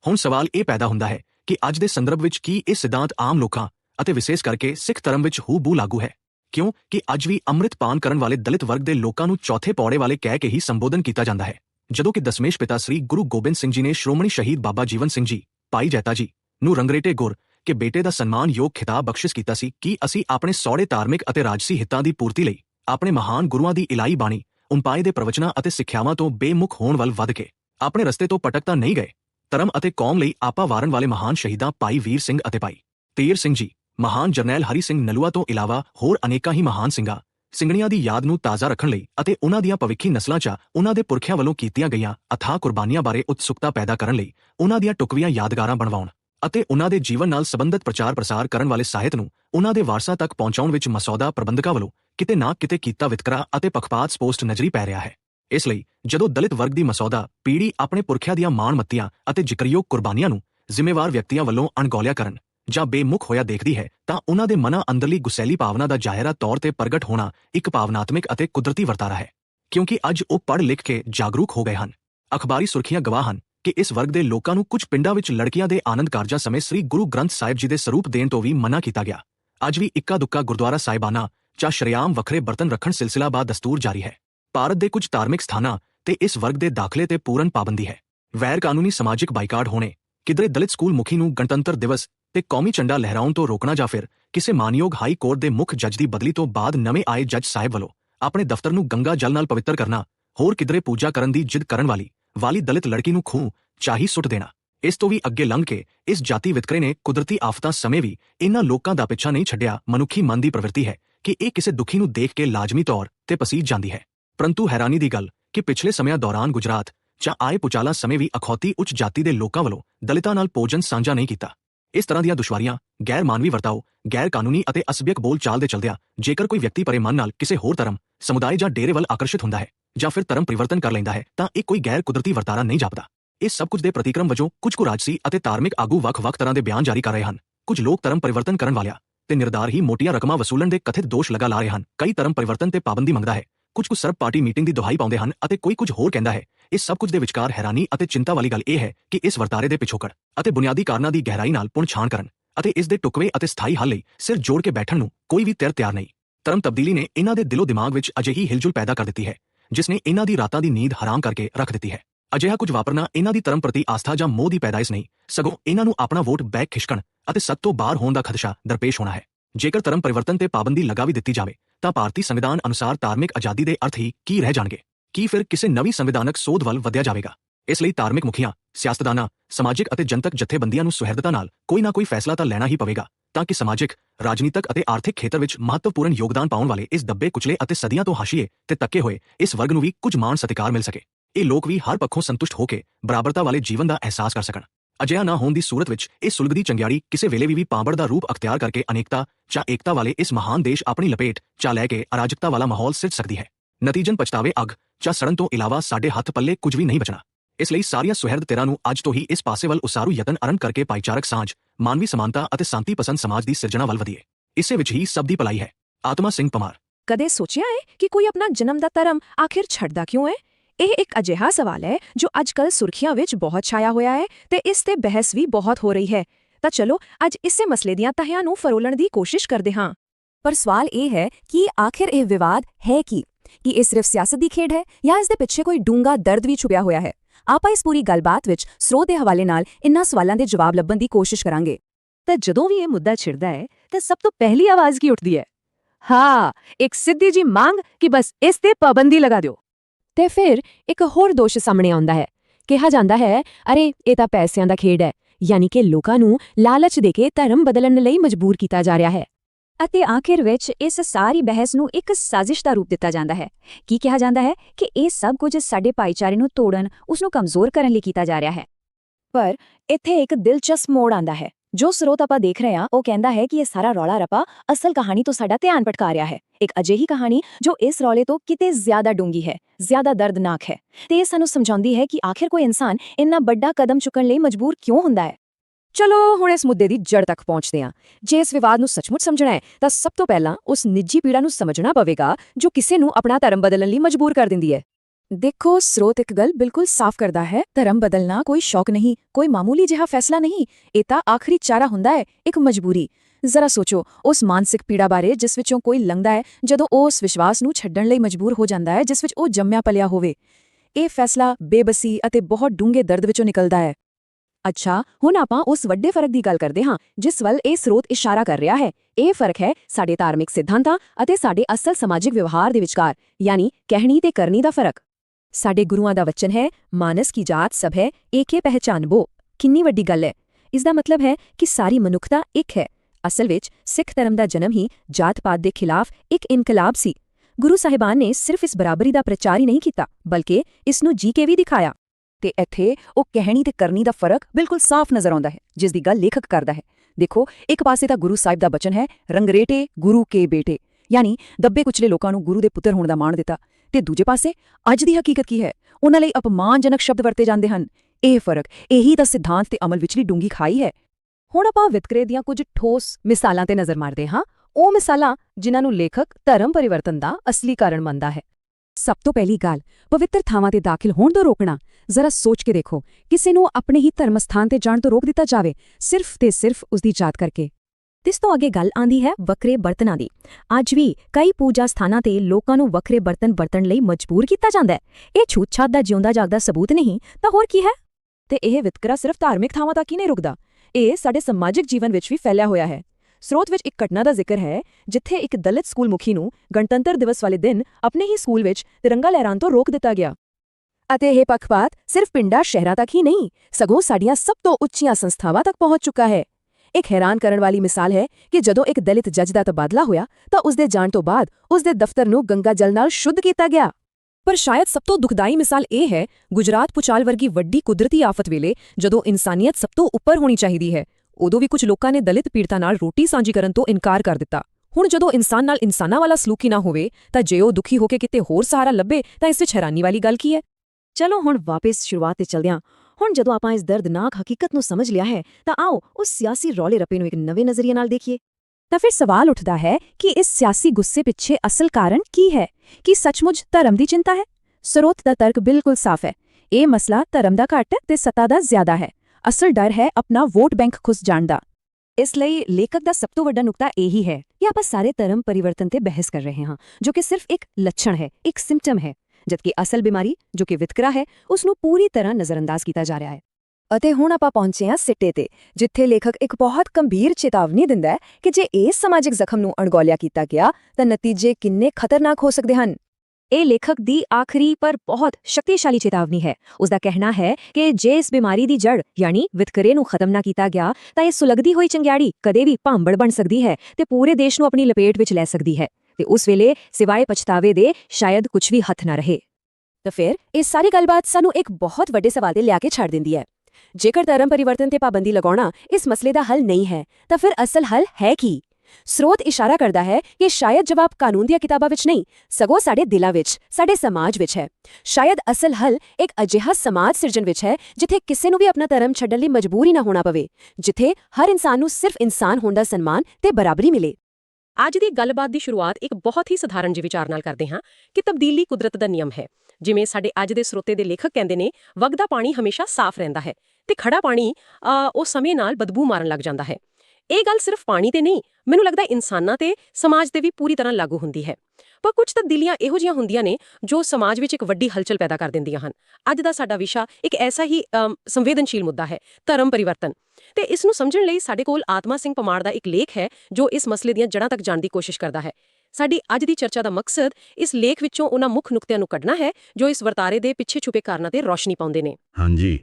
B: ਹੁਣ ਸਵਾਲ ਇਹ ਪੈਦਾ ਹੁੰਦਾ ਹੈ ਕਿ ਅੱਜ ਦੇ ਸੰਦਰਭ ਵਿੱਚ ਕੀ ਇਹ ਸਿਧਾਂਤ ਆਮ ਲੋਕਾਂ ਅਤੇ ਵਿਸ਼ੇਸ਼ ਕਰਕੇ ਸਿੱਖ ਧਰਮ ਵਿੱਚ ਹੂ ਬੂ ਲਾਗੂ ਹੈ? ਕਿਉਂ ਕਿ ਅੱਜ ਵੀ ਅੰਮ੍ਰਿਤ ਪਾਨ ਕਰਨ ਵਾਲੇ ਦਲਿਤ ਵਰਗ ਦੇ ਲੋਕਾਂ ਨੂੰ ਚੌਥੇ ਪੌੜੇ ਵਾਲੇ ਕਹਿ ਕੇ ਹੀ ਸੰਬੋਧਨ ਕੀਤਾ ਜਾਂਦਾ ਹੈ? ਜਦੋਂ ਕਿ ਦਸਮੇਸ਼ ਪਿਤਾ ਸ੍ਰੀ ਗੁਰੂ ਗੋਬਿੰਦ ਸਿੰਘ ਜੀ ਨੇ ਸ਼੍ਰੋਮਣੀ ਸ਼ਹੀਦ ਬਾਬਾ ਜੀਵਨ ਸਿੰਘ ਜੀ, ਭਾਈ ਜੈਤਾ ਜੀ, ਨੂੰ ਰੰਗਰੇਟੇ ਗੁਰ ਕਿ ਬੇਟੇ ਦਾ ਸਨਮਾਨਯੋਗ ਖਿਤਾਬ ਬਖਸ਼ਿਸ਼ ਕੀਤਾ ਸੀ ਕਿ ਅਸੀਂ ਆਪਣੇ ਸੌੜੇ ਧਾਰਮਿਕ ਅਤੇ ਰਾਜਸੀ ਹਿੱਤਾਂ ਦੀ ਪੂਰਤੀ ਲਈ ਆਪਣੇ ਮਹਾਨ ਗੁਰੂਆਂ ਦੀ ਇਲਾਈ ਬਾਣੀ ਉਪਾਏ ਦੇ ਪ੍ਰਵਚਨਾਂ ਅਤੇ ਸਿੱਖਿਆਵਾਂ ਤੋਂ ਬੇਮੁਖ ਹੋਣ ਵੱਲ ਵੱਧ ਕੇ ਆਪਣੇ ਰਸਤੇ ਤੋਂ ਪਟਕ ਤਾਂ ਨਹੀਂ ਗਏ। ਧਰਮ ਅਤੇ ਕੌਮ ਲਈ ਆਪਾ ਵਾਰਨ ਵਾਲੇ ਮਹਾਨ ਸ਼ਹੀਦਾਂ ਭਾਈ ਵੀਰ ਸਿੰਘ ਅਤੇ ਭਾਈ ਤੇਰ ਸਿੰਘ ਜੀ, ਮਹਾਨ ਜਰਨੈਲ ਹਰੀ ਸਿੰਘ ਨਲੂਆ ਤੋਂ ਇਲਾਵਾ ਹੋਰ ਅਨੇਕਾਂ ਹੀ ਮਹਾਨ ਸਿੰਘਾਂ, ਸਿੰਘਣੀਆਂ ਦੀ ਯਾਦ ਨੂੰ ਤਾਜ਼ਾ ਰੱਖਣ ਲਈ ਅਤੇ ਉਹਨਾਂ ਦੀਆਂ ਭਵਿੱਖੀ ਨਸਲਾਂ 'ਚ ਉਹਨਾਂ ਦੇ ਪੁਰਖਿਆਂ ਵੱਲੋਂ ਕੀਤੀਆਂ ਗਈਆਂ ਅਥਾਹ ਕੁਰਬਾਨੀਆਂ ਬਾਰੇ ਉਤਸੁਕਤਾ ਪੈਦਾ ਕਰਨ ਲਈ ਉਹਨਾਂ ਦੀਆਂ ਟੁਕਵੀਆਂ ਯਾਦਗਾਰਾਂ ਬਣਵਾਉਣ। ਅਤੇ ਉਹਨਾਂ ਦੇ ਜੀਵਨ ਨਾਲ ਸੰਬੰਧਿਤ ਪ੍ਰਚਾਰ ਪ੍ਰਸਾਰ ਕਰਨ ਵਾਲੇ ਸਾਹਿਤ ਨੂੰ ਉਹਨਾਂ ਦੇ ਵਾਰਸਾਂ ਤੱਕ ਪਹੁੰਚਾਉਣ ਵਿੱਚ ਮਸੌਦਾ ਪ੍ਰਬੰਧਕਾਂ ਵੱਲੋਂ ਕਿਤੇ ਨਾ ਕਿਤੇ ਕੀਤਾ ਵਿਤਕਰਾ ਅਤੇ ਪੱਖਪਾਤ ਸਪੋਸਟ ਨਜ਼ਰੀ ਪੈ ਰਿਹਾ ਹੈ। ਇਸ ਲਈ ਜਦੋਂ ਦਲਿਤ ਵਰਗ ਦੀ ਮਸੌਦਾ ਪੀੜੀ ਆਪਣੇ ਪੁਰਖਿਆਂ ਦੀਆਂ ਮਾਣਮੱਤੀਆਂ ਅਤੇ ਜ਼ਿਕਰਯੋਗ ਕੁਰਬਾਨੀਆਂ ਨੂੰ ਜ਼ਿੰਮੇਵਾਰ ਵਿਅਕਤੀਆਂ ਵੱਲੋਂ ਅਣਗੌਲਿਆ ਕਰਨ ਜਾਂ ਬੇਮੁਖ ਹੋਇਆ ਦੇਖਦੀ ਹੈ, ਤਾਂ ਉਹਨਾਂ ਦੇ ਮਨਾਂ ਅੰਦਰਲੀ ਗੁਸੈਲੀ ਭਾਵਨਾ ਦਾ ਜ਼ਾਹਿਰਾ ਤੌਰ ਤੇ ਪ੍ਰਗਟ ਹੋਣਾ ਇੱਕ ਭਾਵਨਾਤਮਿਕ ਅਤੇ ਕੁਦਰਤੀ ਵਰਤਾਰਾ ਹੈ, ਕਿਉਂਕਿ ਅੱਜ ਉਹ ਪੜ੍ਹ ਲਿਖ ਕੇ ਜਾਗਰੂਕ ਹੋ ਗਏ ਹਨ। ਅਖਬਾਰੀ ਸੁਰਖੀਆਂ ਗਵਾਹ ਹਨ ਕਿ ਇਸ ਵਰਗ ਦੇ ਲੋਕਾਂ ਨੂੰ ਕੁਝ ਪਿੰਡਾਂ ਵਿੱਚ ਲੜਕੀਆਂ ਦੇ ਆਨੰਦ ਕਾਰਜਾਂ ਸਮੇਂ ਸ੍ਰੀ ਗੁਰੂ ਗ੍ਰੰਥ ਸਾਹਿਬ ਜੀ ਦੇ ਸਰੂਪ ਦੇਣ ਤੋਂ ਵੀ ਮਨਾ ਕੀਤਾ ਗਿਆ। ਅੱਜ ਵੀ ਇੱਕਾ ਦੁੱਕਾ ਗੁਰਦੁਆਰਾ ਸਾਹਿਬਾਨਾ ਜਾਂ ਸ਼ਰਿਆਮ ਵੱਖਰੇ ਬਰਤਨ ਰੱਖਣ ਸਿਲਸਿਲਾ ਬਾ ਦਸਤੂਰ ਜਾਰੀ ਹੈ। ਭਾਰਤ ਦੇ ਕੁਝ ਧਾਰਮਿਕ ਸਥਾਨਾਂ ਤੇ ਇਸ ਵਰਗ ਦੇ ਦਾਖਲੇ ਤੇ ਪੂਰਨ ਪਾਬੰਦੀ ਹੈ। ਵੈਰ ਕਾਨੂੰਨੀ ਸਮਾਜਿਕ ਬਾਈਕਾਟ ਹੋਣੇ, ਕਿਧਰੇ ਦਲਿਤ ਸਕੂਲ ਮੁਖੀ ਨੂੰ ਗਣਤੰਤਰ ਦਿਵਸ ਤੇ ਕੌਮੀ ਝੰਡਾ ਲਹਿਰਾਉਣ ਤੋਂ ਰੋਕਣਾ ਜਾਂ ਫਿਰ ਕਿਸੇ ਮਾਨਯੋਗ ਹਾਈ ਕੋਰਟ ਦੇ ਮੁੱਖ ਜੱਜ ਦੀ ਬਦਲੀ ਤੋਂ ਬਾਅਦ ਨਵੇਂ ਆਏ ਜੱਜ ਸਾਹਿਬ ਵੱਲੋਂ ਆਪਣੇ ਦਫ਼ਤਰ ਨੂੰ ਗੰਗਾ ਜਲ ਨਾਲ ਪਵਿੱਤਰ ਕਰਨਾ, ਹੋਰ ਕਿਧਰੇ ਪੂਜਾ ਕਰਨ ਦੀ ਜਿੱਦ ਕਰਨ ਵਾਲੀ ਵਾਲੀ ਦਲਿਤ ਲੜਕੀ ਨੂੰ ਖੂਹ, ਚਾਹੀ ਸੁੱਟ ਦੇਣਾ। ਇਸ ਤੋਂ ਵੀ ਅੱਗੇ ਲੰਘ ਕੇ ਇਸ ਜਾਤੀ ਵਿਤਕਰੇ ਨੇ ਕੁਦਰਤੀ ਆਫਤਾਂ ਸਮੇਂ ਵੀ ਇਹਨਾਂ ਲੋਕਾਂ ਦਾ ਪਿੱਛਾ ਨਹੀਂ ਛੱਡਿਆ, ਮਨੁੱਖੀ ਮਨ ਦੀ ਪ੍ਰਵਿਰਤੀ ਹੈ ਕਿ ਇਹ ਕਿਸੇ ਦੁਖੀ ਨੂੰ ਦੇਖ ਕੇ ਲਾਜ਼ਮੀ ਤੌਰ ਤੇ ਪਸੀਜ ਜਾਂਦੀ ਹੈ। ਪਰੰਤੂ ਹੈਰਾਨੀ ਦੀ ਗੱਲ ਕਿ ਪਿਛਲੇ ਸਮਿਆਂ ਦੌਰਾਨ ਗੁਜਰਾਤ ਜਾਂ ਆਏ ਪੁਚਾਲਾ ਸਮੇਂ ਵੀ ਅਖੌਤੀ ਉੱਚ ਜਾਤੀ ਦੇ ਲੋਕਾਂ ਵੱਲੋਂ ਦਲਿਤਾਂ ਨਾਲ ਭੋਜਨ ਸਾਂਝਾ ਨਹੀਂ ਕੀਤਾ। ਇਸ ਤਰ੍ਹਾਂ ਦੀਆਂ ਦੁਸ਼ਵਾਰੀਆਂ ਗੈਰ ਮਾਨਵੀ ਵਰਤਾਓ, ਗੈਰ ਕਾਨੂੰਨੀ ਅਤੇ ਅਸਭਿਅਕ ਬੋਲ ਚਾਲ ਦੇ ਚਲਦਿਆਂ ਜੇਕਰ ਕੋਈ ਵਿਅਕਤੀ ਪਰੇਮਨ ਨਾਲ ਕਿਸੇ ਹੋਰ ਧਰਮ, ਸਮੁਦਾਇ ਜਾਂ ਡੇਰੇ ਵੱਲ ਆਕਰਸ਼ਿਤ ਹੁੰਦਾ ਹੈ ਜਾਂ ਫਿਰ ਧਰਮ ਪਰਿਵਰਤਨ ਕਰ ਲੈਂਦਾ ਹੈ, ਤਾਂ ਇਹ ਕੋਈ ਗੈਰ ਕੁਦਰਤੀ ਵਰਤਾਰਾ ਨਹੀਂ ਜਾਪਦਾ। ਇਸ ਸਭ ਕੁਝ ਦੇ ਪ੍ਰਤੀਕਰਮ ਵਜੋਂ ਕੁਝ ਕੁ ਰਾਜਸੀ ਅਤੇ ਧਾਰਮਿਕ ਆਗੂ ਵੱਖ-ਵੱਖ ਤਰ੍ਹਾਂ ਦੇ ਬਿਆਨ ਜਾਰੀ ਕਰ ਰਹੇ ਹਨ। ਕੁਝ ਲੋਕ ਧਰਮ ਪਰਿਵਰਤਨ ਕਰਨ ਵਾਲਿਆਂ ਤੇ ਨਿਰਧਾਰ ਹੀ ਮੋਟੀਆਂ ਰਕਮਾਂ ਵਸੂਲਣ ਦੇ ਕਥਿਤ ਦੋਸ਼ ਲਗਾ ਲਾ ਰਹੇ ਹਨ। ਕਈ ਧਰਮ ਪਰਿਵਰਤਨ ਤੇ ਪਾਬੰਦੀ ਮੰਗਦਾ ਹੈ। ਕੁਝ ਕੁ ਸਰਬ ਪਾਰਟੀ ਮੀਟਿੰਗ ਦੀ ਦੁਹਾਈ ਪਾਉਂਦੇ ਹਨ ਅਤੇ ਕੋਈ ਕੁਝ ਹੋਰ ਕਹਿੰਦਾ ਹੈ। ਇਸ ਸਭ ਕੁਝ ਦੇ ਵਿਚਕਾਰ ਹੈਰਾਨੀ ਅਤੇ ਚਿੰਤਾ ਵਾਲੀ ਗੱਲ ਇਹ ਹੈ ਕਿ ਇਸ ਵਰਤਾਰੇ ਦੇ ਪਿਛੋਕੜ ਅਤੇ ਬੁਨਿਆਦੀ ਕਾਰਨਾਂ ਦੀ ਗਹਿਰਾਈ ਨਾਲ ਪੁਣਛਾਣ ਕਰਨ ਅਤੇ ਇਸ ਦੇ ਟੁਕਵੇ ਅਤੇ ਸਥਾਈ ਹੱਲ ਲਈ ਸਿਰ ਜੋੜ ਕੇ ਬੈਠਣ ਨੂੰ ਕੋਈ ਵੀ ਤਿਰ ਤਿਆਰ ਨਹੀਂ। ਧਰਮ ਤਬਦੀਲੀ ਨੇ ਇਹਨਾਂ ਦੇ ਦਿਲੋ ਦਿਮਾਗ ਵਿੱਚ ਅਜਿਹੀ ਹਿਲਜੁਲ ਪੈਦਾ ਕਰ ਦਿੱਤੀ ਹੈ। ਜਿਸ ਨੇ ਇਹਨਾਂ ਦੀ ਰਾਤਾਂ ਦੀ ਨੀਂਦ ਹਰਾਮ ਕਰਕੇ ਰੱਖ ਦਿੱਤੀ ਹੈ। ਅਜਿਹਾ ਕੁਝ ਵਾਪਰਨਾ ਇਹਨਾਂ ਦੀ ਧਰਮ ਪ੍ਰਤੀ ਆਸਥਾ ਜਾਂ ਮੋਹ ਦੀ ਪੈਦਾਇਸ਼ ਨਹੀਂ, ਸਗੋਂ ਇਹਨਾਂ ਨੂੰ ਆਪਣਾ ਵੋਟ ਬੈਕ ਖਿਸਕਣ ਅਤੇ ਸੱਤ ਤੋਂ ਬਾਹਰ ਹੋਣ ਦਾ ਖਦਸ਼ਾ ਦਰਪੇਸ਼ ਹੋਣਾ ਹੈ। ਜੇਕਰ ਧਰਮ ਪਰਿਵਰਤਨ ਤੇ ਪਾਬੰਦੀ ਲਗਾ ਵੀ ਦਿੱਤੀ ਜਾਵੇ, ਤਾਂ ਭਾਰਤੀ ਸੰਵਿਧਾਨ ਅਨੁਸਾਰ ਧਾਰਮਿਕ ਆਜ਼ਾਦੀ ਦੇ ਅਰਥ ਹੀ ਕੀ ਰਹਿ ਜਾਣਗੇ? ਕੀ ਫਿਰ ਕਿਸੇ ਨਵੀਂ ਸੰਵਿਧਾਨਕ ਸੋਧ ਵੱਲ ਵਧਿਆ ਜਾਵੇਗਾ? ਇਸ ਲਈ ਧਾਰਮਿਕ ਮੁਖੀਆਂ, ਸਿਆਸਤਦਾਨਾਂ, ਸਮਾਜਿਕ ਅਤੇ ਜਨਤਕ ਜਥੇਬੰਦੀਆਂ ਨੂੰ ਸੁਹਿਰਦਤਾ ਨਾਲ ਕੋਈ ਨਾ ਕੋਈ ਫੈਸਲਾ ਤਾਂ ਲੈਣਾ ਹੀ ਪਵੇਗਾ। ਤਾਂ ਕਿ ਸਮਾਜਿਕ, ਰਾਜਨੀਤਿਕ ਅਤੇ ਆਰਥਿਕ ਖੇਤਰ ਵਿੱਚ ਮਹੱਤਵਪੂਰਨ ਯੋਗਦਾਨ ਪਾਉਣ ਵਾਲੇ ਇਸ ਦੱਬੇ ਕੁਚਲੇ ਅਤੇ ਸਦੀਆਂ ਤੋਂ ਹਾਸ਼ੀਏ ਤੇ ਤੱਕੇ ਹੋਏ ਇਸ ਵਰਗ ਨੂੰ ਵੀ ਕੁਝ ਮਾਣ ਸਤਿਕਾਰ ਮਿਲ ਸਕੇ। ਇਹ ਲੋਕ ਵੀ ਹਰ ਪੱਖੋਂ ਸੰਤੁਸ਼ਟ ਹੋ ਕੇ ਬਰਾਬਰਤਾ ਵਾਲੇ ਜੀਵਨ ਦਾ ਅਹਿਸਾਸ ਕਰ ਸਕਣ। ਅਜਿਹਾ ਨਾ ਹੋਣ ਦੀ ਸੂਰਤ ਵਿੱਚ ਇਹ ਸੁਲਗਦੀ ਚੰਗਿਆੜੀ ਕਿਸੇ ਵੇਲੇ ਵੀ ਪਾਂਬੜ ਦਾ ਰੂਪ ਅਖਤਿਆਰ ਕਰਕੇ ਅਨੇਕਤਾ ਜਾਂ ਏਕਤਾ ਵਾਲੇ ਇਸ ਮਹਾਨ ਦੇਸ਼ ਆਪਣੀ ਲਪੇਟ ਚਾ ਲੈ ਕੇ ਅਰਾਜਕਤਾ ਵਾਲਾ ਮਾਹੌਲ ਸਿਰਜ ਸਕਦੀ ਹੈ। ਨਤੀਜਨ ਪਛਤਾਵੇ ਅੱਗ ਜਾਂ ਸੜਨ ਤੋਂ ਇਲਾਵਾ ਸਾਡੇ ਹੱਥ ਪੱਲੇ ਕੁਝ ਵੀ ਨਹੀਂ ਬਚਣਾ। ਇਸ ਲਈ ਸਾਰੀਆਂ ਸੁਹਿਰਦ ਤੇਰਾਂ ਨੂੰ ਅੱਜ ਤੋਂ ਹੀ ਇਸ ਪਾਸੇ ਵੱਲ ਉਸਾਰੂ ਯਤਨ ਅਰਨ ਕਰਕੇ ਭਾਈਚਾਰਕ ਸਾਂਝ ਮਾਨਵੀ ਸਮਾਨਤਾ ਅਤੇ ਸ਼ਾਂਤੀ ਪਸੰਦ ਸਮਾਜ ਦੀ ਸਿਰਜਣਾ ਵੱਲ ਵਧੀਏ। ਇਸੇ ਵਿੱਚ ਹੀ ਸਭ ਦੀ ਭਲਾਈ ਹੈ। ਆਤਮਾ ਸਿੰਘ ਪਮਾਰ
D: ਕਦੇ ਸੋਚਿਆ ਹੈ ਕਿ ਕੋਈ ਆਪਣਾ ਜਨਮ ਦਾ ਧਰਮ ਆਖਿਰ ਛੱਡਦਾ ਕਿਉਂ ਹੈ ਇਹ ਇੱਕ ਅਜਿਹਾ ਸਵਾਲ ਹੈ ਜੋ ਅੱਜਕੱਲ ਸੁਰਖੀਆਂ ਵਿੱਚ ਬਹੁਤ ਛਾਇਆ ਹੋਇਆ ਹੈ ਤੇ ਇਸ ਤੇ ਬਹਿਸ ਵੀ ਬਹੁਤ ਹੋ ਰਹੀ ਹੈ। ਤਾਂ ਚਲੋ, ਅੱਜ ਇਸੇ ਮਸਲੇ ਦੀਆਂ ਤਹਿਆਂ ਨੂੰ ਫਰੋਲਣ ਦੀ ਕੋਸ਼ਿਸ਼ ਕਰਦੇ ਹਾਂ। ਪਰ ਸਵਾਲ ਇਹ ਹੈ ਕਿ ਆਖਿਰ ਇਹ ਵਿਵਾਦ ਹੈ ਕੀ? ਕੀ ਇਹ ਸਿਰਫ ਸਿਆਸਤ ਦੀ ਖੇਡ ਹੈ ਜਾਂ ਇਸ ਦੇ ਪਿੱਛੇ ਕੋਈ ਡੂੰਗਾ ਦਰਦ ਵੀ ਛੁਪਿਆ ਹੋਇਆ ਹੈ? ਆਪਾਂ ਇਸ ਪੂਰੀ ਗੱਲਬਾਤ ਵਿੱਚ ਸਰੋਤ ਦੇ ਹਵਾਲੇ ਨਾਲ ਇਨ੍ਹਾਂ ਸਵਾਲਾਂ ਦੇ ਜਵਾਬ ਲੱਭਣ ਦੀ ਕੋਸ਼ਿਸ਼ ਕਰਾਂਗੇ। ਤਾਂ ਜਦੋਂ ਵੀ ਇਹ ਮੁੱਦਾ ਛਿੜਦਾ ਹੈ, ਤਾਂ ਸਭ ਤੋਂ ਪਹਿਲੀ ਆਵਾਜ਼ ਕੀ ਉੱਠਦੀ ਹੈ? ਹਾਂ, ਇੱਕ ਸਿੱਧੀ ਜੀ ਮੰਗ ਕਿ ਬਸ ਇਸ ਤੇ ਪਾਬੰਦੀ ਲਗਾ ਦਿਓ। ਤੇ ਫਿਰ ਇੱਕ ਹੋਰ ਦੋਸ਼ ਸਾਹਮਣੇ ਆਉਂਦਾ ਹੈ। ਕਿਹਾ ਜਾਂਦਾ ਹੈ, ਅਰੇ, ਇਹ ਤਾਂ ਪੈਸਿਆਂ ਦਾ ਖੇਡ ਹੈ। ਯਾਨੀ ਕਿ ਲੋਕਾਂ ਨੂੰ ਲਾਲਚ ਦੇ ਕੇ ਧਰਮ ਬਦਲਣ ਲਈ ਮਜਬੂਰ ਕੀਤਾ ਜਾ ਰਿਹਾ ਹੈ। ਅਤੇ ਆਖਿਰ ਵਿੱਚ ਇਸ ਸਾਰੀ ਬਹਿਸ ਨੂੰ ਇੱਕ ਸਾਜ਼ਿਸ਼ ਦਾ ਰੂਪ ਦਿੱਤਾ ਜਾਂਦਾ ਹੈ। ਕੀ ਕਿਹਾ ਜਾਂਦਾ ਹੈ ਕਿ ਇਹ ਸਭ ਕੁਝ ਸਾਡੇ ਭਾਈਚਾਰੇ ਨੂੰ ਤੋੜਨ, ਉਸ ਨੂੰ ਕਮਜ਼ੋਰ ਕਰਨ ਲਈ ਕੀਤਾ ਜਾ ਰਿਹਾ ਹੈ। ਪਰ ਇੱਥੇ ਇੱਕ ਦਿਲਚਸਪ ਮੋੜ ਆਂਦਾ ਹੈ। ਜੋ ਸਰੋਤ ਆਪਾਂ ਦੇਖ ਰਹੇ ਹਾਂ, ਉਹ ਕਹਿੰਦਾ ਹੈ ਕਿ ਇਹ ਸਾਰਾ ਰੌਲਾ ਰੱਪਾ ਅਸਲ ਕਹਾਣੀ ਤੋਂ ਸਾਡਾ ਧਿਆਨ ਭਟਕਾ ਰਿਹਾ ਹੈ। ਇੱਕ ਅਜਿਹੀ ਕਹਾਣੀ ਜੋ ਇਸ ਰੌਲੇ ਤੋਂ ਕਿਤੇ ਜ਼ਿਆਦਾ ਡੂੰਗੀ ਹੈ, ਜ਼ਿਆਦਾ ਦਰਦਨਾਕ ਹੈ। ਤੇ ਇਹ ਸਾਨੂੰ ਸਮਝਾਉਂਦੀ ਹੈ ਕਿ ਆਖਿਰ ਕੋਈ ਇਨਸਾਨ ਇੰਨਾ ਵੱਡਾ ਕਦਮ ਚੁੱਕਣ ਲਈ ਮਜਬੂਰ ਕਿਉਂ ਹੁੰਦਾ ਹੈ? ਚਲੋ, ਹੁਣ ਇਸ ਮੁੱਦੇ ਦੀ ਜੜ ਤੱਕ ਪਹੁੰਚਦੇ ਹਾਂ। ਜੇ ਇਸ ਵਿਵਾਦ ਨੂੰ ਸੱਚਮੁੱਚ ਸਮਝਣਾ ਹੈ, ਤਾਂ ਸਭ ਤੋਂ ਪਹਿਲਾਂ ਉਸ ਨਿੱਜੀ ਪੀੜਾ ਨੂੰ ਸਮਝਣਾ ਪਵੇਗਾ, ਜੋ ਕਿਸੇ ਨੂੰ ਆਪਣਾ ਧਰਮ ਬਦਲਣ ਲਈ ਮਜਬੂਰ ਕਰ ਦਿੰਦੀ ਹੈ। ਦੇਖੋ, ਸਰੋਤ ਇੱਕ ਗੱਲ ਬਿਲਕੁਲ ਸਾਫ਼ ਕਰਦਾ ਹੈ, ਧਰਮ ਬਦਲਣਾ ਕੋਈ ਸ਼ੌਕ ਨਹੀਂ, ਕੋਈ ਮਾਮੂਲੀ ਜਿਹਾ ਫੈਸਲਾ ਨਹੀਂ, ਇਹ ਤਾਂ ਆਖਰੀ ਚਾਰਾ ਹੁੰਦਾ ਹੈ, ਇੱਕ ਮਜਬੂਰੀ। ਜ਼ਰਾ ਸੋਚੋ, ਉਸ ਮਾਨਸਿਕ ਪੀੜਾ ਬਾਰੇ ਜਿਸ ਵਿੱਚੋਂ ਕੋਈ ਲੰਘਦਾ ਹੈ, ਜਦੋਂ ਉਹ ਉਸ ਵਿਸ਼ਵਾਸ ਨੂੰ ਛੱਡਣ ਲਈ ਮਜਬੂਰ ਹੋ ਜਾਂਦਾ ਹੈ, ਜਿਸ ਵਿੱਚ ਉਹ ਜੰਮਿਆ ਪਲਿਆ ਹੋਵੇ। ਇਹ ਫੈਸਲਾ ਬੇਬਸੀ ਅਤੇ ਬਹੁਤ ਡੂੰਘੇ ਦਰਦ ਵਿੱਚੋਂ ਨਿਕਲਦਾ ਹੈ।
E: ਅੱਛਾ, ਹੁਣ ਆਪਾਂ ਉਸ ਵੱਡੇ ਫ਼ਰਕ ਦੀ ਗੱਲ ਕਰਦੇ ਹਾਂ, ਜਿਸ ਵੱਲ ਇਹ ਸਰੋਤ ਇਸ਼ਾਰਾ ਕਰ ਰਿਹਾ ਹੈ। ਇਹ ਫ਼ਰਕ ਹੈ ਸਾਡੇ ਧਾਰਮਿਕ ਸਿਧਾਂਤਾਂ ਅਤੇ ਸਾਡੇ ਅਸਲ ਸਮਾਜਿਕ ਵਿਵਹਾਰ ਦੇ ਵਿਚਕਾਰ, ਯਾਨੀ ਕਹਿਣੀ ਤੇ ਕਰਨੀ ਦਾ ਫ਼ਰਕ। ਸਾਡੇ ਗੁਰੂਆਂ ਦਾ ਵਚਨ ਹੈ, ਮਾਨਸ ਕੀ ਜਾਤ ਸਭ ਹੈ, ਏਕੇ ਪਹਿਚਾਨਬੋ ਕਿੰਨੀ ਵੱਡੀ ਗੱਲ ਹੈ। ਇਸ ਦਾ ਮਤਲਬ ਹੈ ਕਿ ਸਾਰੀ ਮਨੁੱਖਤਾ ਇੱਕ ਹੈ। ਅਸਲ ਵਿੱਚ ਸਿੱਖ ਧਰਮ ਦਾ ਜਨਮ ਹੀ ਜਾਤ-ਪਾਤ ਦੇ ਖਿਲਾਫ ਇੱਕ ਇਨਕਲਾਬ ਸੀ। ਗੁਰੂ ਸਾਹਿਬਾਨ ਨੇ ਸਿਰਫ ਇਸ ਬਰਾਬਰੀ ਦਾ ਪ੍ਰਚਾਰ ਹੀ ਨਹੀਂ ਕੀਤਾ, ਬਲਕਿ ਇਸ ਨੂੰ ਜੀ ਕੇ ਵੀ ਦਿਖਾਇਆ।
D: ਤੇ ਇੱਥੇ ਉਹ ਕਹਿਣੀ ਤੇ ਕਰਨੀ ਦਾ ਫ਼ਰਕ ਬਿਲਕੁਲ ਸਾਫ਼ ਨਜ਼ਰ ਆਉਂਦਾ ਹੈ, ਜਿਸ ਦੀ ਗੱਲ ਲੇਖਕ ਕਰਦਾ ਹੈ। ਦੇਖੋ, ਇੱਕ ਪਾਸੇ ਤਾਂ ਗੁਰੂ ਸਾਹਿਬ ਦਾ ਬਚਨ ਹੈ, ਰੰਗਰੇਟੇ ਗੁਰੂ ਕੇ ਬੇਟੇ, ਯਾਨੀ ਦੱਬੇ ਕੁਚਲੇ ਲੋਕਾਂ ਨੂੰ ਗੁਰੂ ਦੇ ਪੁੱਤਰ ਹੋਣ ਦਾ ਮਾਣ ਦਿੱਤਾ। ਤੇ ਦੂਜੇ ਪਾਸੇ, ਅੱਜ ਦੀ ਹਕੀਕਤ ਕੀ ਹੈ? ਉਹਨਾਂ ਲਈ ਅਪਮਾਨਜਨਕ ਸ਼ਬਦ ਵਰਤੇ ਜਾਂਦੇ ਹਨ। ਇਹ ਫ਼ਰਕ ਇਹੀ ਤਾਂ ਸਿਧਾਂਤ ਤੇ ਅਮਲ ਵਿਚਲੀ ਡੂੰਗੀ ਖਾਈ ਹੈ। ਹੁਣ ਆਪਾਂ ਵਿਤਕਰੇ ਦੀਆਂ ਕੁਝ ਠੋਸ ਮਿਸਾਲਾਂ ਤੇ ਨਜ਼ਰ ਮਾਰਦੇ ਹਾਂ। ਉਹ ਮਿਸਾਲਾਂ ਜਿਨ੍ਹਾਂ ਨੂੰ ਲੇਖਕ ਧਰਮ ਪਰਿਵਰਤਨ ਦਾ ਅਸਲੀ ਕਾਰਨ ਮੰਨਦਾ ਹੈ। ਸਭ ਤੋਂ ਪਹਿਲੀ ਗੱਲ, ਪਵਿੱਤਰ ਥਾਵਾਂ ਤੇ ਦਾਖਲ ਹੋਣ ਤੋਂ ਰੋਕਣਾ। ਜ਼ਰਾ ਸੋਚ ਕੇ ਦੇਖੋ, ਕਿਸੇ ਨੂੰ ਆਪਣੇ ਹੀ ਧਰਮ ਸਥਾਨ ਤੇ ਜਾਣ ਤੋਂ ਰੋਕ ਦਿੱਤਾ ਜਾਵੇ, ਸਿਰਫ ਤੇ ਸਿਰਫ ਉਸ ਦੀ ਜਾਤ ਕਰਕੇ।
E: ਇਸ ਤੋਂ ਅੱਗੇ ਗੱਲ ਆਂਦੀ ਹੈ ਵੱਖਰੇ ਬਰਤਨਾਂ ਦੀ। ਅੱਜ ਵੀ ਕਈ ਪੂਜਾ ਸਥਾਨਾਂ ਤੇ ਲੋਕਾਂ ਨੂੰ ਵੱਖਰੇ ਬਰਤਨ ਵਰਤਣ ਲਈ ਮਜਬੂਰ ਕੀਤਾ ਜਾਂਦਾ ਹੈ। ਇਹ ਛੂਤ-ਛਾਤ ਦਾ ਜਿਉਂਦਾ ਜਾਗਦਾ ਸਬੂਤ ਨਹੀਂ, ਤਾਂ ਹੋਰ ਕੀ ਹੈ?
D: ਤੇ ਇਹ ਵਿਤਕਰਾ ਸਿਰਫ ਧਾਰਮਿਕ ਥਾਵਾਂ ਤੱਕ ਹੀ ਨਹੀਂ ਰੁਕਦਾ। ਇਹ ਸਾਡੇ ਸਮਾਜਿਕ ਜੀਵਨ ਵਿੱਚ ਵੀ ਫੈਲਿਆ ਹੋਇਆ ਹੈ। ਸਰੋਤ ਵਿੱਚ ਇੱਕ ਘਟਨਾ ਦਾ ਜ਼ਿਕਰ ਹੈ, ਜਿੱਥੇ ਇੱਕ ਦਲਿਤ ਸਕੂਲ ਮੁਖੀ ਨੂੰ ਗਣਤੰਤਰ ਦਿਵਸ ਵਾਲੇ ਦਿਨ ਆਪਣੇ ਹੀ ਸਕੂਲ ਵਿੱਚ ਤਿਰੰਗਾ ਲਹਿਰਾਉਣ ਤੋਂ ਰੋਕ ਦਿੱਤਾ ਗਿਆ। ਅਤੇ ਇਹ ਪੱਖਪਾਤ ਸਿਰਫ ਪਿੰਡਾਂ, ਸ਼ਹਿਰਾਂ ਤੱਕ ਹੀ ਨਹੀਂ, ਸਗੋਂ ਸਾਡੀਆਂ ਸਭ ਤੋਂ ਉੱਚੀਆਂ ਸੰਸਥਾਵਾਂ ਤੱਕ ਪਹੁੰਚ ਚੁੱਕਾ ਹੈ। ਇੱਕ ਹੈਰਾਨ ਕਰਨ ਵਾਲੀ ਮਿਸਾਲ ਹੈ ਕਿ ਜਦੋਂ ਇੱਕ ਦਲਿਤ ਜੱਜ ਦਾ ਤਬਾਦਲਾ ਹੋਇਆ, ਤਾਂ ਉਸ ਦੇ ਜਾਣ ਤੋਂ ਬਾਅਦ ਉਸ ਦੇ ਦਫ਼ਤਰ ਨੂੰ ਗੰਗਾ ਜਲ ਨਾਲ ਸ਼ੁੱਧ ਕੀਤਾ ਗਿਆ। ਪਰ ਸ਼ਾਇਦ ਸਭ ਤੋਂ ਦੁਖਦਾਈ ਮਿਸਾਲ ਇਹ ਹੈ, ਗੁਜਰਾਤ ਪੁਚਾਲ ਵਰਗੀ ਵੱਡੀ ਕੁਦਰਤੀ ਆਫਤ ਵੇਲੇ ਜਦੋਂ ਇਨਸਾਨੀਅਤ ਸਭ ਤੋਂ ਉੱਪਰ ਹੋਣੀ ਚਾਹੀਦੀ ਹੈ। ਉਦੋਂ ਵੀ ਕੁਝ ਲੋਕਾਂ ਨੇ ਦਲਿਤ ਪੀੜਤਾਂ ਨਾਲ ਰੋਟੀ ਸਾਂਝੀ ਕਰਨ ਤੋਂ ਇਨਕਾਰ ਕਰ ਦਿੱਤਾ। ਹੁਣ ਜਦੋਂ ਇਨਸਾਨ ਨਾਲ ਇਨਸਾਨਾਂ ਵਾਲਾ ਸਲੂਕ ਹੀ ਨਾ ਹੋਵੇ, ਤਾਂ ਜੇ ਉਹ ਦੁਖੀ ਹੋ ਕੇ ਕਿਤੇ ਹੋਰ ਸਹਾਰਾ ਲੱਭੇ, ਤਾਂ ਇਸ ਵਿੱਚ ਹੈਰਾਨੀ ਵਾਲੀ ਗੱਲ ਕੀ ਹੈ? ਚਲੋ ਹੁਣ ਵਾਪਸ ਸ਼ੁਰੂਆਤ ਤੇ ਚਲਦੇ ਹਾਂ। ਹੁਣ ਜਦੋਂ ਆਪਾਂ ਇਸ ਦਰਦਨਾਕ ਹਕੀਕਤ ਨੂੰ ਸਮਝ ਲਿਆ ਹੈ, ਤਾਂ ਆਓ ਉਸ ਸਿਆਸੀ ਰੌਲੇ ਰੱਪੇ ਨੂੰ ਇੱਕ ਨਵੇਂ ਨਜ਼ਰੀਏ ਨਾਲ ਦੇਖੀਏ।
E: ਤਾਂ ਫਿਰ ਸਵਾਲ ਉੱਠਦਾ ਹੈ ਕਿ ਇਸ ਸਿਆਸੀ ਗੁੱਸੇ ਪਿੱਛੇ ਅਸਲ ਕਾਰਨ ਕੀ ਹੈ? ਕੀ ਸੱਚਮੁੱਚ ਧਰਮ ਦੀ ਚਿੰਤਾ ਹੈ? ਸਰੋਤ ਦਾ ਤਰਕ ਬਿਲਕੁਲ ਸਾਫ਼ ਹੈ। ਇਹ ਮਸਲਾ ਧਰਮ ਦਾ ਘੱਟ ਤੇ ਸੱਤਾ ਦਾ ਜ਼ਿਆਦਾ ਹੈ। ਅਸਲ ਡਰ ਹੈ ਆਪਣਾ ਵੋਟ ਬੈਂਕ ਖੁੱਸ ਜਾਣ ਦਾ।
D: ਇਸ ਲਈ ਲੇਖਕ ਦਾ ਸਭ ਤੋਂ ਵੱਡਾ ਨੁਕਤਾ ਇਹੀ ਹੈ ਕਿ ਆਪਾਂ ਸਾਰੇ ਧਰਮ ਪਰਿਵਰਤਨ ਤੇ ਬਹਿਸ ਕਰ ਰਹੇ ਹਾਂ, ਜੋ ਕਿ ਸਿਰਫ ਇੱਕ ਲੱਛਣ ਹੈ, ਇੱਕ ਸਿੰਪਟਮ ਹੈ, ਜਦਕਿ ਅਸਲ ਬਿਮਾਰੀ, ਜੋ ਕਿ ਵਿਤਕਰਾ ਹੈ ਉਸ ਨੂੰ ਪੂਰੀ ਤਰ੍ਹਾਂ ਨਜ਼ਰਅੰਦਾਜ਼ ਕੀਤਾ ਜਾ ਰਿਹਾ ਹੈ। ਅਤੇ ਹੁਣ ਆਪਾਂ ਪਹੁੰਚੇ ਹਾਂ ਸਿੱਟੇ ਤੇ, ਜਿੱਥੇ ਲੇਖਕ ਇੱਕ ਬਹੁਤ ਗੰਭੀਰ ਚੇਤਾਵਨੀ ਦਿੰਦਾ ਹੈ ਕਿ ਜੇ ਇਸ ਸਮਾਜਿਕ ਜ਼ਖਮ ਨੂੰ ਅਣਗੌਲਿਆ ਕੀਤਾ ਗਿਆ, ਤਾਂ ਨਤੀਜੇ ਕਿੰਨੇ ਖਤਰਨਾਕ ਹੋ ਸਕਦੇ ਹਨ। ਇਹ ਲੇਖਕ ਦੀ ਆਖਰੀ ਪਰ ਬਹੁਤ ਸ਼ਕਤੀਸ਼ਾਲੀ ਚੇਤਾਵਨੀ ਹੈ। ਉਸ ਦਾ ਕਹਿਣਾ ਹੈ ਕਿ ਜੇ ਇਸ ਬਿਮਾਰੀ ਦੀ ਜੜ ਯਾਨੀ ਵਿਤਕਰੇ ਨੂੰ ਖਤਮ ਨਾ ਕੀਤਾ ਗਿਆ, ਤਾਂ ਇਹ ਸੁਲਗਦੀ ਹੋਈ ਚੰਗਿਆੜੀ ਕਦੇ ਵੀ ਭਾਂਬੜ ਬਣ ਸਕਦੀ ਹੈ ਤੇ ਪੂਰੇ ਦੇਸ਼ ਨੂੰ ਆਪਣੀ ਲਪੇਟ ਵਿੱਚ ਲੈ ਸਕਦੀ ਹੈ ਤੇ ਉਸ ਵੇਲੇ ਸਿਵਾਏ ਪਛਤਾਵੇ ਦੇ ਸ਼ਾਇਦ ਕੁਝ ਵੀ ਹੱਥ ਨਾ ਰਹੇ। ਤਾਂ ਫਿਰ ਇਹ ਸਾਰੀ ਗੱਲਬਾਤ ਸਾਨੂੰ ਇੱਕ ਬਹੁਤ ਵੱਡੇ ਸਵਾਲ ਤੇ ਲਿਆ ਕੇ ਛੱਡ ਦਿੰਦੀ ਹੈ। ਜੇਕਰ ਧਰਮ ਪਰਿਵਰਤਨ ਤੇ ਪਾਬੰਦੀ ਲਗਾਉਣਾ ਇਸ ਮਸਲੇ ਦਾ ਹੱਲ ਨਹੀਂ ਹੈ, ਤਾਂ ਫਿਰ ਅਸਲ ਹੱਲ ਹੈ ਕੀ? ਸਰੋਤ ਇਸ਼ਾਰਾ ਕਰਦਾ ਹੈ ਕਿ ਸ਼ਾਇਦ ਜਵਾਬ ਕਾਨੂੰਨ ਦੀਆਂ ਕਿਤਾਬਾਂ ਵਿੱਚ ਨਹੀਂ, ਸਗੋਂ ਸਾਡੇ ਦਿਲਾਂ ਵਿੱਚ, ਸਾਡੇ ਸਮਾਜ ਵਿੱਚ ਹੈ। ਸ਼ਾਇਦ ਅਸਲ ਹੱਲ ਇੱਕ ਅਜਿਹਾ ਸਮਾਜ ਸਿਰਜਣ ਵਿੱਚ ਹੈ, ਜਿੱਥੇ ਕਿਸੇ ਨੂੰ ਵੀ ਆਪਣਾ ਧਰਮ ਛੱਡਣ ਲਈ ਮਜ਼ਬੂਰੀ ਨਾ ਹੋਣਾ ਪਵੇ, ਜਿੱਥੇ ਹਰ ਇਨਸਾਨ ਨੂੰ ਸਿਰਫ ਇਨਸਾਨ ਹੋਣ ਦਾ ਸਨਮਾਨ ਤੇ ਬਰਾਬਰੀ ਮਿਲੇ।
F: ਅੱਜ ਦੀ ਗੱਲਬਾਤ ਦੀ ਸ਼ੁਰੂਆਤ ਇੱਕ ਬਹੁਤ ਹੀ ਸਧਾਰਨ ਜਿਹੇ ਵਿਚਾਰ ਨਾਲ ਕਰਦੇ ਹਾਂ ਕਿ ਤਬਦੀਲੀ ਕੁਦਰਤ ਦਾ ਨਿਯਮ ਹੈ। ਜਿਵੇਂ ਸਾਡੇ ਅੱਜ ਦੇ ਸਰੋਤੇ ਦੇ ਲੇਖਕ ਕਹਿੰਦੇ ਨੇ, ਵਗਦਾ ਪਾਣੀ ਹਮੇਸ਼ਾ ਸਾਫ਼ ਰਹਿੰਦਾ ਹੈ ਤੇ ਖੜਾ ਪਾਣੀ ਉਹ ਸਮੇਂ ਨਾਲ ਬਦਬੂ ਮਾਰਨ ਲੱਗ ਜਾਂਦਾ ਹੈ। ਇਹ ਗੱਲ ਸਿਰਫ ਪਾਣੀ ਤੇ ਨਹੀਂ, ਮੈਨੂੰ ਲੱਗਦਾ ਇਨਸਾਨਾਂ ਤੇ, ਸਮਾਜ ਤੇ ਵੀ ਪੂਰੀ ਤਰ੍ਹਾਂ ਲਾਗੂ ਹੁੰਦੀ ਹੈ। ਪਰ ਕੁਝ ਤਬਦੀਲੀਆਂ ਇਹੋ ਜਿਹੀਆਂ ਹੁੰਦੀਆਂ ਨੇ, ਜੋ ਸਮਾਜ ਵਿੱਚ ਇੱਕ ਵੱਡੀ ਹਲਚਲ ਪੈਦਾ ਕਰ ਦਿੰਦੀਆਂ ਹਨ। ਅੱਜ ਦਾ ਸਾਡਾ ਵਿਸ਼ਾ ਇੱਕ ਐਸਾ ਹੀ ਸੰਵੇਦਨਸ਼ੀਲ ਮੁੱਦਾ ਹੈ, ਧਰਮ ਪਰਿਵਰਤਨ। ਤੇ ਇਸ ਨੂੰ ਸਮਝਣ ਲਈ ਸਾਡੇ ਕੋਲ ਆਤਮਾ ਸਿੰਘ ਪਮਾਰ ਦਾ ਇੱਕ ਲੇਖ ਹੈ, ਜੋ ਇਸ ਮਸਲੇ ਦੀਆਂ ਜੜ੍ਹਾਂ ਤੱਕ ਜਾਣ ਦੀ ਕੋਸ਼ਿਸ਼ ਕਰਦਾ ਹੈ। ਸਾਡੀ ਅੱਜ ਦੀ ਚਰਚਾ ਦਾ ਮਕਸਦ ਇਸ ਲੇਖ ਵਿੱਚੋਂ ਉਹਨਾਂ ਮੁੱਖ ਨੁਕਤਿਆਂ ਨੂੰ ਕੱਢਣਾ ਹੈ, ਜੋ ਇਸ ਵਰਤਾਰੇ ਦੇ ਪਿੱਛੇ ਛੁਪੇ ਕਾਰਨਾਂ ਤੇ ਰੌਸ਼ਨੀ ਪਾਉਂਦੇ ਨੇ।
G: ਹਾਂਜੀ।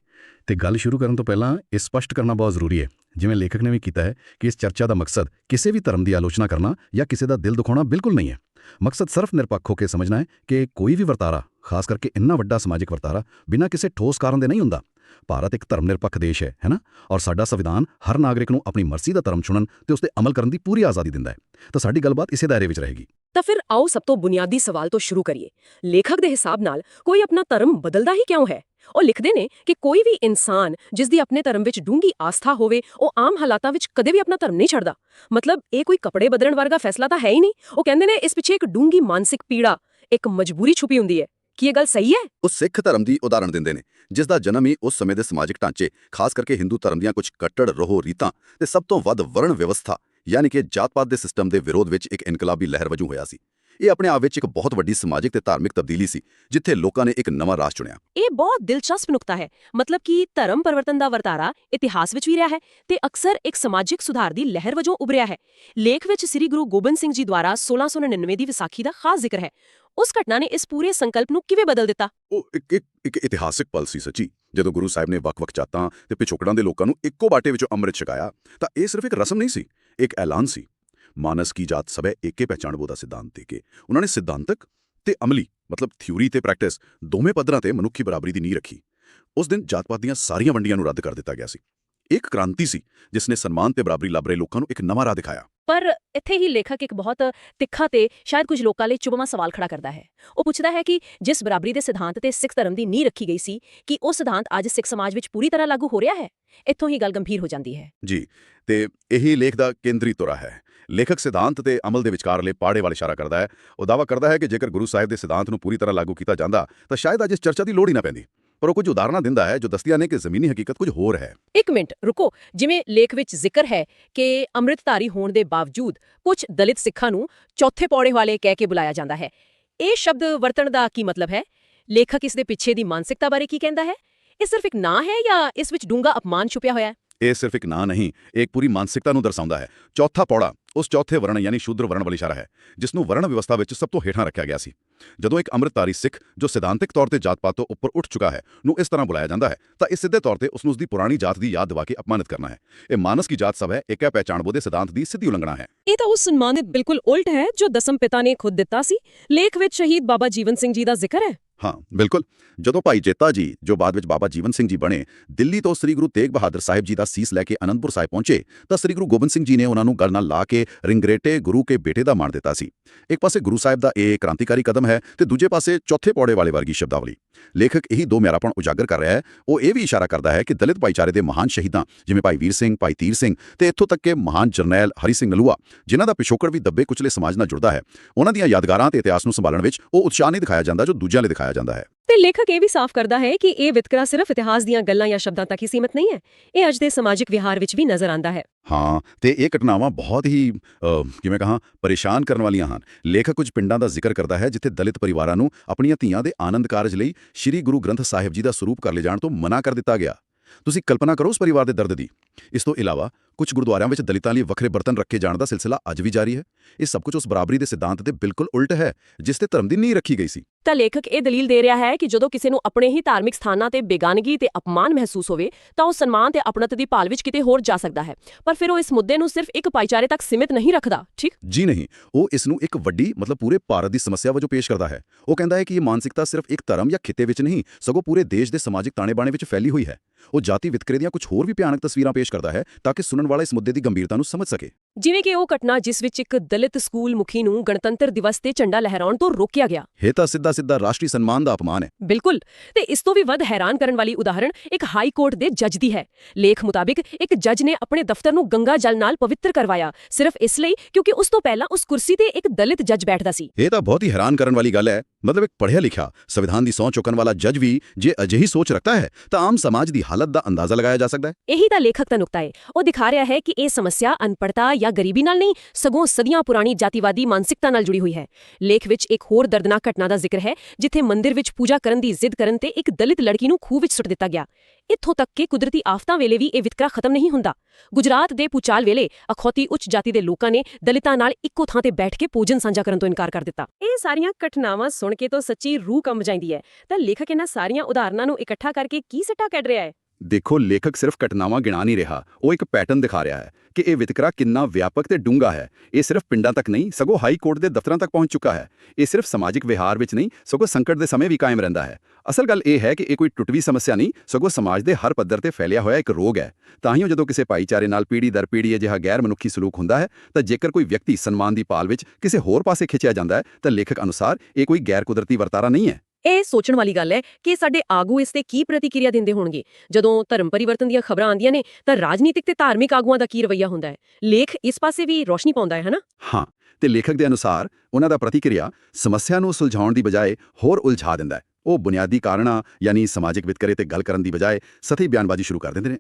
G: ਤੇ ਗੱਲ ਸ਼ੁਰੂ ਕਰਨ ਤੋਂ ਪਹਿਲਾਂ ਇਹ ਸਪਸ਼ਟ ਕਰਨਾ ਬਹੁਤ ਜ਼ਰੂਰੀ ਹੈ। ਜਿਵੇਂ ਲੇਖਕ ਨੇ ਵੀ ਕੀਤਾ ਹੈ ਕਿ ਇਸ ਚਰਚਾ ਦਾ ਮਕਸਦ ਕਿਸੇ ਵੀ ਧਰਮ ਦੀ ਆਲੋਚਨਾ ਕਰਨਾ ਜਾਂ ਕਿਸੇ ਦਾ ਦਿਲ ਦੁਖਾਉਣਾ ਬਿਲਕੁਲ ਨਹੀਂ ਹੈ। ਮਕਸਦ ਸਿਰਫ ਨਿਰਪੱਖ ਹੋ ਕੇ ਸਮਝਣਾ ਹੈ ਕਿ ਕੋਈ ਵੀ ਵਰਤਾਰਾ, ਖਾਸ ਕਰਕੇ ਇੰਨਾ ਵੱਡਾ ਸਮਾਜਿਕ ਵਰਤਾਰਾ, ਬਿਨਾਂ ਕਿਸੇ ਠੋਸ ਕਾਰਨ ਦੇ ਨਹੀਂ ਹੁੰਦਾ। ਭਾਰਤ ਇੱਕ ਧਰਮ ਨਿਰਪੱਖ ਦੇਸ਼ ਹੈ ਹੈਨਾ ਔਰ ਸਾਡਾ ਸੰਵਿਧਾਨ ਹਰ ਨਾਗਰਿਕ ਨੂੰ ਆਪਣੀ ਮਰਜ਼ੀ ਦਾ ਧਰਮ ਚੁਣਨ ਤੇ ਉਸ ਤੇ ਅਮਲ ਕਰਨ ਦੀ ਪੂਰੀ ਆਜ਼ਾਦੀ ਦਿੰਦਾ ਹੈ। ਤਾਂ ਸਾਡੀ ਗੱਲਬਾਤ ਇਸੇ ਦਾਇਰੇ ਵਿੱਚ ਰਹੇਗੀ।
F: ਤਾਂ ਫਿਰ ਆਓ ਸਭ ਤੋਂ ਬੁਨਿਆਦੀ ਸਵਾਲ ਤੋਂ ਸ਼ੁਰੂ ਕਰੀਏ। ਲੇਖਕ ਦੇ ਹਿਸਾਬ ਨਾਲ ਕੋਈ ਆਪਣਾ ਧਰਮ ਬਦਲਦਾ ਹੀ ਕਿਉਂ ਹੈ? ਉਹ ਲਿਖਦੇ ਨੇ ਕਿ ਕੋਈ ਵੀ ਇਨਸਾਨ ਜਿਸ ਦੀ ਆਪਣੇ ਧਰਮ ਵਿੱਚ ਡੂੰਗੀ ਆਸਥਾ ਹੋਵੇ, ਉਹ ਆਮ ਹਾਲਾਤਾਂ ਵਿੱਚ ਕਦੇ ਵੀ ਆਪਣਾ ਧਰਮ ਨਹੀਂ ਛੱਡਦਾ। ਮਤਲਬ ਇਹ ਕੋਈ ਕੱਪੜੇ ਬਦਲਣ ਵਰਗਾ ਫੈਸਲਾ ਤਾਂ ਹੈ ਹੀ ਨਹੀਂ। ਉਹ ਕਹਿੰਦੇ ਨੇ ਇਸ ਪਿੱਛੇ ਇੱਕ ਡੂੰਗੀ ਮਾਨਸਿਕ ਪੀੜਾ, ਇੱਕ ਮਜਬੂਰੀ ਛੁਪੀ ਹੁੰਦੀ ਹੈ। ਕੀ ਇਹ ਗੱਲ ਸਹੀ ਹੈ?
H: ਉਹ ਸਿੱਖ ਧਰਮ ਦੀ ਉਦਾਹਰਣ ਦਿੰਦੇ ਨੇ, ਜਿਸ ਦਾ ਜਨਮ ਹੀ ਉਸ ਸਮੇਂ ਦੇ ਸਮਾਜਿਕ ਢਾਂਚੇ, ਖਾਸ ਕਰਕੇ ਹਿੰਦੂ ਧਰਮ ਦੀਆਂ ਕੁਝ ਕੱਟੜ ਰੋਹ ਰੀਤਾਂ ਤੇ ਸਭ ਤੋਂ ਵੱਧ ਵਰਣ ਵਿਵਸਥਾ ਯਾਨੀ ਕਿ ਜਾਤ-ਪਾਤ ਦੇ ਸਿਸਟਮ ਦੇ ਵਿਰੋਧ ਵਿੱਚ ਇੱਕ ਇਨਕਲਾਬੀ ਲਹਿਰ ਵਜੋਂ ਹੋਇਆ ਸੀ। ਇਹ ਆਪਣੇ ਆਪ ਵਿੱਚ ਇੱਕ ਬਹੁਤ ਵੱਡੀ ਸਮਾਜਿਕ ਤੇ ਧਾਰਮਿਕ ਤਬਦੀਲੀ ਸੀ ਜਿੱਥੇ ਲੋਕਾਂ ਨੇ ਇੱਕ ਨਵਾਂ ਰਾਹ ਚੁਣਿਆ।
F: ਇਹ ਬਹੁਤ ਦਿਲਚਸਪ ਨੁਕਤਾ ਹੈ ਮਤਲਬ ਕਿ ਧਰਮ ਪਰਿਵਰਤਨ ਦਾ ਵਰਤਾਰਾ ਇਤਿਹਾਸ ਵਿੱਚ ਵੀ ਰਿਹਾ ਹੈ ਤੇ ਅਕਸਰ ਇੱਕ ਸਮਾਜਿਕ ਸੁਧਾਰ ਦੀ ਲਹਿਰ ਵਜੋਂ ਉਭਰਿਆ ਹੈ। ਲੇਖ ਵਿੱਚ ਸ੍ਰੀ ਗੁਰੂ ਗੋਬਿੰਦ ਸਿੰਘ ਜੀ ਦੁਆਰਾ 1699 ਦੀ ਵਿਸਾਖੀ ਦਾ ਖਾਸ ਜ਼ਿਕਰ ਹੈ। ਉਸ ਘਟਨਾ ਨੇ ਇਸ ਪੂਰੇ ਸੰਕਲਪ ਨੂੰ ਕਿਵੇਂ ਬਦਲ ਦਿੱਤਾ?
H: ਉਹ ਇੱਕ ਇੱਕ ਇੱਕ ਇਤਿਹਾਸਿਕ ਪਲ ਸੀ ਸੱਚੀ ਜਦੋਂ ਗੁਰੂ ਸਾਹਿਬ ਨੇ ਵੱਖ-ਵੱਖ ਜਾਤਾਂ ਤੇ ਪਿਛੋਕੜਾਂ ਦੇ ਲੋਕਾਂ ਨੂੰ ਇੱਕੋ ਬਾਟੇ ਵਿੱਚੋਂ ਅੰਮ੍ਰਿਤ ਛਕਾਇਆ ਤਾਂ ਇਹ ਸਿਰਫ ਇੱਕ ਰਸਮ ਨਹੀਂ ਸੀ। ਇੱਕ ਐਲਾਨ ਸੀ। ਮਾਨਸ ਕੀ ਜਾਤ ਸਭੈ ਏਕੇ ਪਹਿਚਾਣਬੋ ਦਾ ਸਿਧਾਂਤ ਦੇ ਕੇ। ਉਹਨਾਂ ਨੇ ਸਿਧਾਂਤਕ ਤੇ ਅਮਲੀ, ਮਤਲਬ ਥਿਊਰੀ ਤੇ ਪ੍ਰੈਕਟਿਸ ਦੋਵੇਂ ਪੱਧਰਾਂ ਤੇ ਮਨੁੱਖੀ ਬਰਾਬਰੀ ਦੀ ਨੀਂਹ ਰੱਖੀ। ਉਸ ਦਿਨ ਜਾਤ-ਪਾਤ ਦੀਆਂ ਸਾਰੀਆਂ ਵੰਡੀਆਂ ਨੂੰ ਰੱਦ ਕਰ ਦਿੱਤਾ ਗਿਆ ਸੀ। ਇੱਕ ਕ੍ਰਾਂਤੀ ਸੀ ਜਿਸ ਨੇ ਸਨਮਾਨ ਤੇ ਬਰਾਬਰੀ ਲੱਭ ਰਹੇ ਲੋਕਾਂ ਨੂੰ ਇੱਕ ਨਵਾਂ ਰਾਹ ਦਿਖਾਇਆ।
F: ਪਰ ਇੱਥੇ ਹੀ ਲੇਖਕ ਇੱਕ ਬਹੁਤ ਤਿੱਖਾ ਤੇ ਸ਼ਾਇਦ ਕੁਝ ਲੋਕਾਂ ਲਈ ਚੁਭਵਾਂ ਸਵਾਲ ਖੜਾ ਕਰਦਾ ਹੈ। ਉਹ ਪੁੱਛਦਾ ਹੈ ਕਿ ਜਿਸ ਬਰਾਬਰੀ ਦੇ ਸਿਧਾਂਤ ਤੇ ਸਿੱਖ ਧਰਮ ਦੀ ਨੀਂਹ ਰੱਖੀ ਗਈ ਸੀ ਕਿ ਉਹ ਸਿਧਾਂਤ ਅੱਜ ਸਿੱਖ ਸਮਾਜ ਵਿੱਚ ਪੂਰੀ ਤਰ੍ਹਾਂ ਲਾਗੂ ਹੋ ਰਿਹਾ ਹੈ? ਇੱਥੋਂ ਹੀ ਗੱਲ ਗੰਭੀਰ ਹੋ ਜਾਂਦੀ ਹੈ।
H: ਜੀ ਤੇ ਇਹੀ ਲੇਖ ਦਾ ਕੇਂਦਰੀ ਤੁਰਾ ਹੈ। ਲੇਖਕ ਸਿਧਾਂਤ ਤੇ ਅਮਲ ਦੇ ਵਿਚਕਾਰਲੇ ਪਾੜੇ ਵੱਲ ਇਸ਼ਾਰਾ ਕਰਦਾ ਹੈ। ਉਹ ਦਾਅਵਾ ਕਰਦਾ ਹੈ ਕਿ ਜੇਕਰ ਗੁਰੂ ਸਾਹਿਬ ਦੇ ਸਿਧਾਂਤ ਨੂੰ ਪੂਰੀ ਤਰ੍ਹਾਂ ਲਾਗੂ ਕੀਤਾ ਜਾਂਦਾ ਤਾਂ ਸ਼ਾਇਦ ਅੱਜ ਇਸ ਚਰਚਾ ਦੀ ਲੋੜ ਹੀ ਨਾ ਪੈਂਦੀ। ਪਰ ਉਹ ਕੁਝ ਉਦਾਹਰਨਾਂ ਦਿੰਦਾ ਹੈ ਜੋ ਦੱਸਦੀਆਂ ਨੇ ਕਿ ਜ਼ਮੀਨੀ ਹਕੀਕਤ ਕੁਝ ਹੋਰ ਹੈ।
F: ਇੱਕ ਮਿੰਟ ਰੁਕੋ। ਜਿਵੇਂ ਲੇਖ ਵਿੱਚ ਜ਼ਿਕਰ ਹੈ ਕਿ ਅੰਮ੍ਰਿਤਧਾਰੀ ਹੋਣ ਦੇ ਬਾਵਜੂਦ ਕੁਝ ਦਲਿਤ ਸਿੱਖਾਂ ਨੂੰ ਚੌਥੇ ਪੌੜੇ ਵਾਲੇ ਕਹਿ ਕੇ ਬੁਲਾਇਆ ਜਾਂਦਾ ਹੈ। ਇਹ ਸ਼ਬਦ ਵਰਤਣ ਦਾ ਕੀ ਮਤਲਬ ਹੈ? ਲੇਖਕ ਇਸ ਦੇ ਪਿੱਛੇ ਦੀ ਮਾਨਸਿਕਤਾ ਬਾਰੇ ਕੀ ਕਹਿੰਦਾ ਹੈ? ਇਹ ਸਿਰਫ ਇੱਕ ਨਾਂ ਹੈ ਜਾਂ ਇਸ ਵਿੱਚ ਡੂੰਘਾ ਅਪਮਾਨ ਛੁਪਿਆ ਹੋਇਆ ਹੈ?
H: ਇਹ ਸਿਰਫ ਇੱਕ ਨਾਂ ਨਹੀਂ ਇਹ ਇੱਕ ਪੂਰੀ ਮਾਨਸਿਕਤਾ ਨੂੰ ਦਰਸਾਉਂਦਾ ਹੈ। ਚੌਥਾ ਪੌੜਾ ਉਸ ਚੌਥੇ ਵਰਣ ਯਾਨੀ ਸ਼ੂਦਰ ਵਰਣ ਵੱਲ ਇਸ਼ਾਰਾ ਹੈ ਜਿਸ ਨੂੰ ਵਰਣ ਵਿਵਸਥਾ ਵਿੱਚ ਸਭ ਤੋਂ ਹੇਠਾਂ ਰੱਖਿਆ ਗਿਆ ਸੀ। ਜਦੋਂ ਇੱਕ ਅੰਮ੍ਰਿਤਧਾਰੀ ਸਿੱਖ ਜੋ ਸਿਧਾਂਤਿਕ ਤੌਰ ਤੇ ਜਾਤ-ਪਾਤ ਤੋਂ ਉੱਪਰ ਉੱਠ ਚੁੱਕਾ ਹੈ, ਨੂੰ ਇਸ ਤਰ੍ਹਾਂ ਬੁਲਾਇਆ ਜਾਂਦਾ ਹੈ, ਤਾਂ ਇਸ ਸਿੱਧੇ ਤੌਰ ਤੇ ਉਸ ਨੂੰ ਉਸ ਦੀ ਪੁਰਾਣੀ ਜਾਤ ਦੀ ਯਾਦ ਦਿਵਾ ਕੇ ਅਪਮਾਨਿਤ ਕਰਨਾ ਹੈ। ਇਹ ਮਾਨਸ ਕੀ ਜਾਤ ਸਭ ਹੈ, ਇੱਕ ਹੈ ਪਹਿਚਾਣਬੋ ਦੇ ਸਿਧਾਂਤ ਦੀ ਸਿੱਧੀ ਉਲੰਘਣਾ ਹੈ।
F: ਇਹ ਤਾਂ ਉਸ ਸਨਮਾਨ ਦੇ ਬਿਲਕੁਲ ਉਲਟ ਹੈ ਜੋ ਦਸਮ ਪਿਤਾ ਨੇ ਖੁਦ ਦਿੱਤਾ ਸੀ। ਲੇਖ ਵਿੱਚ ਸ਼ਹੀਦ ਬਾਬਾ ਜੀਵਨ ਸਿੰਘ ਜੀ ਦਾ ਜ਼ਿਕਰ ਹੈ।
H: ਹਾਂ, ਬਿਲਕੁਲ। ਜਦੋਂ ਭਾਈ ਜੇਤਾ ਜੀ, ਜੋ ਬਾਅਦ ਵਿੱਚ ਬਾਬਾ ਜੀਵਨ ਸਿੰਘ ਜੀ ਬਣੇ, ਦਿੱਲੀ ਤੋਂ ਸ੍ਰੀ ਗੁਰੂ ਤੇਗ ਬਹਾਦਰ ਸਾਹਿਬ ਜੀ ਦਾ ਸੀਸ ਲੈ ਕੇ ਅਨੰਦਪੁਰ ਸਾਹਿਬ ਪਹੁੰਚੇ, ਤਾਂ ਸ੍ਰੀ ਗੁਰੂ ਗੋਬਿੰਦ ਸਿੰਘ ਜੀ ਨੇ ਉਹਨਾਂ ਨੂੰ ਗਲ ਨਾਲ ਲਾ ਕੇ ਰਿੰਗਰੇਟੇ ਗੁਰੂ ਕੇ ਬੇਟੇ ਦਾ ਮਾਣ ਦਿੱਤਾ ਸੀ। ਇੱਕ ਪਾਸੇ ਗੁਰੂ ਸਾਹਿਬ ਦਾ ਇਹ ਕ੍ਰਾਂਤੀਕਾਰੀ ਕਦਮ ਹੈ ਤੇ ਦੂਜੇ ਪਾਸੇ ਚੌਥੇ ਪੌੜੇ ਵਾਲੇ ਵਰਗੀ ਸ਼ਬਦਾਵਲੀ। ਲੇਖਕ ਇਹੀ ਦੋ ਮਿਆਰਾਪਣ ਉਜਾਗਰ ਕਰ ਰਿਹਾ ਹੈ। ਉਹ ਇਹ ਵੀ ਇਸ਼ਾਰਾ ਕਰਦਾ ਹੈ ਕਿ ਦਲਿਤ ਭਾਈਚਾਰੇ ਦੇ ਮਹਾਨ ਸ਼ਹੀਦਾਂ, ਜਿਵੇਂ ਭਾਈ ਵੀਰ ਸਿੰਘ, ਭਾਈ ਤੀਰ ਸਿੰਘ ਤੇ ਇੱਥੋਂ ਤੱਕ ਕਿ ਮਹਾਨ ਜਰਨੈਲ ਹਰੀ ਸਿੰਘ ਨਲੂਆ, ਜਿਨ੍ਹਾਂ ਦਾ ਪਿਛੋਕੜ ਵੀ ਦੱਬੇ ਕੁਚਲੇ ਸਮਾਜ ਨਾਲ ਜੁੜਦਾ ਹੈ। ਉਹਨਾਂ ਦੀਆਂ ਯਾਦਗਾਰਾਂ ਤੇ ਇਤਿਹਾਸ ਨੂੰ ਸੰਭਾਲਣ ਵਿੱਚ ਉਹ ਉਤਸ਼ਾਹ ਨਹੀਂ ਦਿਖਾਇਆ ਜਾਂਦਾ ਜੋ ਦੂਜਿਆਂ ਲਈ ਦਿਖਾਇਆ ਜਾਂਦਾ ਹੈ।
F: ਤੇ ਲੇਖਕ ਇਹ ਵੀ ਸਾਫ਼ ਕਰਦਾ ਹੈ ਕਿ ਇਹ ਵਿਤਕਰਾ ਸਿਰਫ ਇਤਿਹਾਸ ਦੀਆਂ ਗੱਲਾਂ ਜਾਂ ਸ਼ਬਦਾਂ ਤੱਕ ਹੀ ਸੀਮਤ ਨਹੀਂ ਹੈ। ਇਹ ਅੱਜ ਦੇ ਸਮਾਜਿਕ ਵਿਹਾਰ ਵਿੱਚ ਵੀ ਨਜ਼ਰ ਆਉਂਦਾ ਹੈ।
H: ਹਾਂ ਤੇ ਇਹ ਘਟਨਾਵਾਂ ਬਹੁਤ ਹੀ ਕਿਵੇਂ ਕਹਾਂ ਪਰੇਸ਼ਾਨ ਕਰਨ ਵਾਲੀਆਂ ਹਨ। ਲੇਖਕ ਕੁਝ ਪਿੰਡਾਂ ਦਾ ਜ਼ਿਕਰ ਕਰਦਾ ਹੈ ਜਿੱਥੇ ਦਲਿਤ ਪਰਿਵਾਰਾਂ ਨੂੰ ਆਪਣੀਆਂ ਧੀਆਂ ਦੇ ਆਨੰਦ ਕਾਰਜ ਲਈ ਸ੍ਰੀ ਗੁਰੂ ਗ੍ਰੰਥ ਸਾਹਿਬ ਜੀ ਦਾ ਸਰੂਪ ਕਰ ਲਿਜਾਣ ਤੋਂ ਮਨਾ ਕਰ ਦਿੱਤਾ ਗਿਆ। ਤੁਸੀਂ ਕਲਪਨਾ ਕਰੋ ਉਸ ਪਰਿਵਾਰ ਦੇ ਦਰਦ ਦੀ। ਇਸ ਤੋਂ ਇਲਾਵਾ ਕੁਝ ਗੁਰਦੁਆਰਿਆਂ ਵਿੱਚ ਦਲਿਤਾਂ ਲਈ ਵੱਖਰੇ ਬਰਤਨ ਰੱਖੇ ਜਾਣ ਦਾ ਸਿਲਸਿਲਾ ਅੱਜ ਵੀ ਜਾਰੀ ਹੈ। ਇਹ ਸਭ ਕੁਝ ਉਸ ਬਰਾਬਰੀ ਦੇ ਸਿਧਾਂਤ ਦੇ ਬਿਲਕੁਲ ਉਲਟ ਹੈ ਜਿਸ ਤੇ ਧਰਮ ਦੀ ਨੀਂਹ ਰੱਖੀ ਗਈ ਸੀ।
F: ਤਾਂ ਲੇਖਕ ਇਹ ਦਲੀਲ ਦੇ ਰਿਹਾ ਹੈ ਕਿ ਜਦੋਂ ਕਿਸੇ ਨੂੰ ਆਪਣੇ ਹੀ ਧਾਰਮਿਕ ਸਥਾਨਾਂ ਤੇ ਬੇਗਾਨਗੀ ਤੇ ਅਪਮਾਨ ਮਹਿਸੂਸ ਹੋਵੇ ਤਾਂ ਉਹ ਸਨਮਾਨ ਤੇ ਆਪਣਤ ਦੀ ਭਾਲ ਵਿੱਚ ਕਿਤੇ ਹੋਰ ਜਾ ਸਕਦਾ ਹੈ। ਪਰ ਫਿਰ ਉਹ ਇਸ ਮੁੱਦੇ ਨੂੰ ਸਿਰਫ ਇੱਕ ਭਾਈਚਾਰੇ ਤੱਕ ਸੀਮਿਤ ਨਹੀਂ ਰੱਖਦਾ ਠੀਕ?
H: ਜੀ ਨਹੀਂ ਉਹ ਇਸ ਨੂੰ ਇੱਕ ਵੱਡੀ ਮਤਲਬ ਪੂਰੇ ਭਾਰਤ ਦੀ ਸਮੱਸਿਆ ਵਜੋਂ ਪੇਸ਼ ਕਰਦਾ ਹੈ। ਉਹ ਕਹਿੰਦਾ ਹੈ ਕਿ ਇਹ ਮਾਨਸਿਕਤਾ ਸਿਰਫ ਇੱਕ ਧਰਮ ਜਾਂ ਖਿੱਤੇ ਵਿੱਚ ਨਹੀਂ ਸਗੋਂ ਪੂਰੇ ਦੇਸ਼ ਦੇ ਸਮਾਜਿਕ ਤਾਣੇ-ਬਾਣੇ ਵਿੱਚ ਫੈਲੀ ਹੋਈ ਹੈ। ਉਹ ਜਾਤੀ ਵਿਤਕਰੇ ਦੀਆਂ ਕੁਝ ਹੋਰ ਵੀ ਭਿਆਨਕ ਤਸਵੀਰਾਂ ਪੇਸ਼ ਕਰਦਾ ਹੈ ਤਾਂ ਕਿ ਸੁਣਨ ਵਾਲਾ ਇਸ ਮੁੱਦੇ ਦੀ ਗੰਭੀਰਤਾ ਨੂੰ ਸਮਝ ਸਕੇ।
F: ਜਿਵੇਂ ਕਿ ਉਹ ਘਟਨਾ ਜਿਸ ਵਿੱਚ ਇੱਕ ਦਲਿਤ ਸਕੂਲ ਮੁਖੀ ਨੂੰ ਗਣਤੰਤਰ ਦਿਵਸ ਤੇ ਝੰਡਾ ਲਹਿਰਾਉਣ ਤੋਂ ਰੋਕਿਆ ਗਿਆ।
H: ਇਹ ਤਾਂ ਸਿੱਧਾ-ਸਿੱਧਾ ਰਾਸ਼ਟਰੀ ਸਨਮਾਨ ਦਾ ਅਪਮਾਨ ਹੈ।
F: ਬਿਲਕੁਲ। ਤੇ ਇਸ ਤੋਂ ਵੀ ਵੱਧ ਹੈਰਾਨ ਕਰਨ ਵਾਲੀ ਉਦਾਹਰਣ ਇੱਕ ਹਾਈ ਕੋਰਟ ਦੇ ਜੱਜ ਦੀ ਹੈ। ਲੇਖ ਮੁਤਾਬਿਕ ਇੱਕ ਜੱਜ ਨੇ ਆਪਣੇ ਦਫ਼ਤਰ ਨੂੰ ਗੰਗਾ ਜਲ ਨਾਲ ਪਵਿੱਤਰ ਕਰਵਾਇਆ ਸਿਰਫ ਇਸ ਲਈ ਕਿਉਂਕਿ ਉਸ ਤੋਂ ਪਹਿਲਾਂ ਉਸ ਕੁਰਸੀ ਤੇ ਇੱਕ ਦਲਿਤ ਜੱਜ ਬੈਠਦਾ ਸੀ।
H: ਇਹ ਤਾਂ ਬਹੁਤ ਹੀ ਹੈਰਾਨ ਕਰਨ ਵਾਲੀ ਗੱਲ ਹੈ। ਮਤਲਬ ਇੱਕ ਪੜ੍ਹਿਆ ਲਿਖਿਆ ਸੰਵਿਧਾਨ ਦੀ ਸਹੁੰ ਚੁੱਕਣ ਵਾਲਾ ਜੱਜ ਵੀ ਜੇ ਅਜਿਹੀ ਸੋਚ ਰੱਖਦਾ ਹੈ ਤਾਂ ਆਮ ਸਮਾਜ ਦੀ ਹਾਲਤ ਦਾ ਅੰਦਾਜ਼ਾ ਲਗਾਇਆ ਜਾ ਸਕਦਾ ਹੈ।
F: ਇਹੀ ਤਾਂ ਲੇਖਕ ਦਾ ਨੁਕਤਾ ਹੈ। ਉਹ ਦਿਖਾ ਰਿਹਾ ਹੈ ਕਿ ਇਹ ਸਮੱਸਿਆ ਅਨਪੜਤਾ ਜਾਂ ਗਰੀਬੀ ਨਾਲ ਨਹੀਂ, ਸਗੋਂ ਸਦੀਆਂ ਪੁਰਾਣੀ ਜਾਤੀਵਾਦੀ ਮਾਨਸਿਕਤਾ ਨਾਲ ਜੁੜੀ ਹੋਈ ਹੈ। ਲੇਖ ਵਿੱਚ ਇੱਕ ਹੋਰ ਦਰਦਨਾਕ ਘਟਨਾ ਦਾ ਜ਼ਿਕਰ ਹੈ, ਜਿੱਥੇ ਮੰਦਿਰ ਵਿੱਚ ਪੂਜਾ ਕਰਨ ਦੀ ਜ਼ਿੱਦ ਕਰਨ ਤੇ ਇੱਕ ਦਲਿਤ ਲੜਕੀ ਨੂੰ ਖੂਹ ਵਿੱਚ ਸੁੱਟ ਦਿੱਤਾ ਗਿਆ। ਇੱਥੋਂ ਤੱਕ ਕਿ ਕੁਦਰਤੀ ਆਫਤਾਂ ਵੇਲੇ ਵੀ ਇਹ ਵਿਤਕਰਾ ਖਤਮ ਨਹੀਂ ਹੁੰਦਾ। ਗੁਜਰਾਤ ਦੇ ਪੁਚਾਲ ਵੇਲੇ ਅਖੌਤੀ ਉੱਚ ਜਾਤੀ ਦੇ ਲੋਕਾਂ ਨੇ ਦਲਿਤਾਂ ਨਾਲ ਇੱਕੋ ਥਾਂ ਤੇ ਬੈਠ ਕੇ ਭੋਜਨ ਸਾਂਝਾ ਕਰਨ ਤੋਂ ਇਨਕਾਰ ਕਰ ਦਿੱਤਾ। ਇਹ ਸਾਰੀਆਂ ਘਟਨਾਵਾਂ ਸੁਣ ਕੇ ਤਾਂ ਸੱਚੀ ਰੂਹ ਕੰਬ ਜਾਂਦੀ ਹੈ। ਤਾਂ ਲੇਖਕ ਇਹਨਾਂ ਸਾਰੀਆਂ ਉਦਾਹਰਨਾਂ ਨੂੰ ਇਕੱਠਾ ਕਰਕੇ ਕੀ ਸੱਟਾ ਕੱਢ ਰਿਹਾ ਹੈ?
H: ਦੇਖੋ, ਲੇਖਕ ਸਿਰਫ ਘਟਨਾਵਾਂ ਗਿਣਾ ਨਹੀਂ ਰਿਹਾ, ਉਹ ਇੱਕ ਪੈਟਰਨ ਦਿਖਾ ਰਿਹਾ ਹੈ। ਕਿ ਇਹ ਵਿਤਕਰਾ ਕਿੰਨਾ ਵਿਆਪਕ ਤੇ ਡੂੰਘਾ ਹੈ। ਇਹ ਸਿਰਫ ਪਿੰਡਾਂ ਤੱਕ ਨਹੀਂ, ਸਗੋਂ ਹਾਈ ਕੋਰਟ ਦੇ ਦਫ਼ਤਰਾਂ ਤੱਕ ਪਹੁੰਚ ਚੁੱਕਾ ਹੈ। ਇਹ ਸਿਰਫ ਸਮਾਜਿਕ ਵਿਹਾਰ ਵਿੱਚ ਨਹੀਂ, ਸਗੋਂ ਸੰਕਟ ਦੇ ਸਮੇਂ ਵੀ ਕਾਇਮ ਰਹਿੰਦਾ ਹੈ। ਅਸਲ ਗੱਲ ਇਹ ਹੈ ਕਿ ਇਹ ਕੋਈ ਟੁੱਟਵੀਂ ਸਮੱਸਿਆ ਨਹੀਂ, ਸਗੋਂ ਸਮਾਜ ਦੇ ਹਰ ਪੱਧਰ ਤੇ ਫੈਲਿਆ ਹੋਇਆ ਇੱਕ ਰੋਗ ਹੈ। ਤਾਂ ਹੀ ਜਦੋਂ ਕਿਸੇ ਭਾਈਚਾਰੇ ਨਾਲ ਪੀੜ੍ਹੀ ਦਰ ਪੀੜ੍ਹੀ ਅਜਿਹਾ ਗੈਰ ਮਨੁੱਖੀ ਸਲੂਕ ਹੁੰਦਾ ਹੈ, ਤਾਂ ਜੇਕਰ ਕੋਈ ਵਿਅਕਤੀ ਸਨਮਾਨ ਦੀ ਪਾਲ ਵਿੱਚ ਕਿਸੇ ਹੋਰ ਪਾਸੇ ਖਿੱਚਿਆ ਜਾਂਦਾ ਹੈ, ਤਾਂ ਲੇਖਕ ਅਨੁਸਾਰ ਇਹ ਕੋਈ ਗੈਰ ਕੁਦਰਤੀ ਵਰਤਾਰਾ ਨਹੀਂ ਹੈ।
F: ਇਹ ਸੋਚਣ ਵਾਲੀ ਗੱਲ ਹੈ ਕਿ ਸਾਡੇ ਆਗੂ ਇਸ ਤੇ ਕੀ ਪ੍ਰਤੀਕਿਰਿਆ ਦਿੰਦੇ ਹੋਣਗੇ? ਜਦੋਂ ਧਰਮ ਪਰਿਵਰਤਨ ਦੀਆਂ ਖਬਰਾਂ ਆਉਂਦੀਆਂ ਨੇ, ਤਾਂ ਰਾਜਨੀਤਿਕ ਤੇ ਧਾਰਮਿਕ ਆਗੂਆਂ ਦਾ ਕੀ ਰਵੱਈਆ ਹੁੰਦਾ ਹੈ? ਲੇਖ ਇਸ ਪਾਸੇ ਵੀ ਰੋਸ਼ਨੀ ਪਾਉਂਦਾ ਹੈ, ਹਨਾ?
H: ਹਾਂ, ਤੇ ਲੇਖਕ ਦੇ ਅਨੁਸਾਰ ਉਹਨਾਂ ਦਾ ਪ੍ਰਤੀਕਿਰਿਆ ਸਮੱਸਿਆ ਨੂੰ ਸੁਲਝਾਉਣ ਦੀ ਬਜਾਏ ਹੋਰ ਉਲਝਾ ਦਿੰਦਾ ਹੈ। ਉਹ ਬੁਨਿਆਦੀ ਕਾਰਨਾਂ ਯਾਨੀ ਸਮਾਜਿਕ ਵਿਤਕਰੇ ਤੇ ਗੱਲ ਕਰਨ ਦੀ ਬਜਾਏ ਸਥੀ ਬਿਆਨਬਾਜ਼ੀ ਸ਼ੁਰੂ ਕਰ ਦਿੰਦੇ ਨੇ।